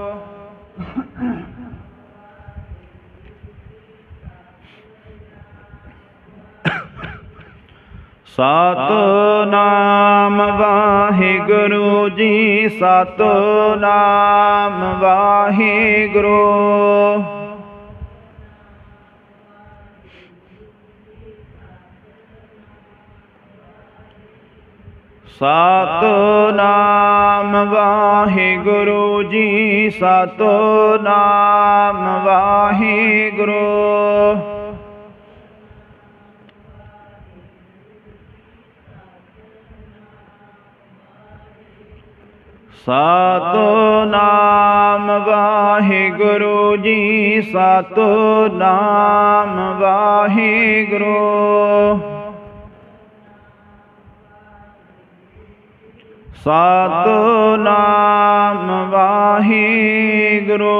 ਸਤਨਾਮ ਵਾਹਿਗੁਰੂ ਜੀ ਸਤਨਾਮ ਵਾਹਿਗੁਰੂ। ਸਤਨਾਮ ਵਾਹਿਗੁਰੂ ਜੀ ਸਤਨਾਮ ਵਾਹਿਗੁਰੂ। ਸਤਨਾਮ ਵਾਹਿਗੁਰੂ ਜੀ, ਸਤਨਾਮ ਵਾਹਿਗੁਰੂ। ਸਤਨਾਮ ਵਾਹਿਗੁਰੂ।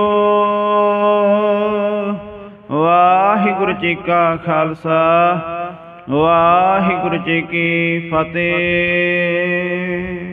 ਵਾਹਿਗੁਰੂ ਜੀ ਕਾ ਖਾਲਸਾ, ਵਾਹਿਗੁਰੂ ਜੀ ਕੀ ਫਤਿਹ।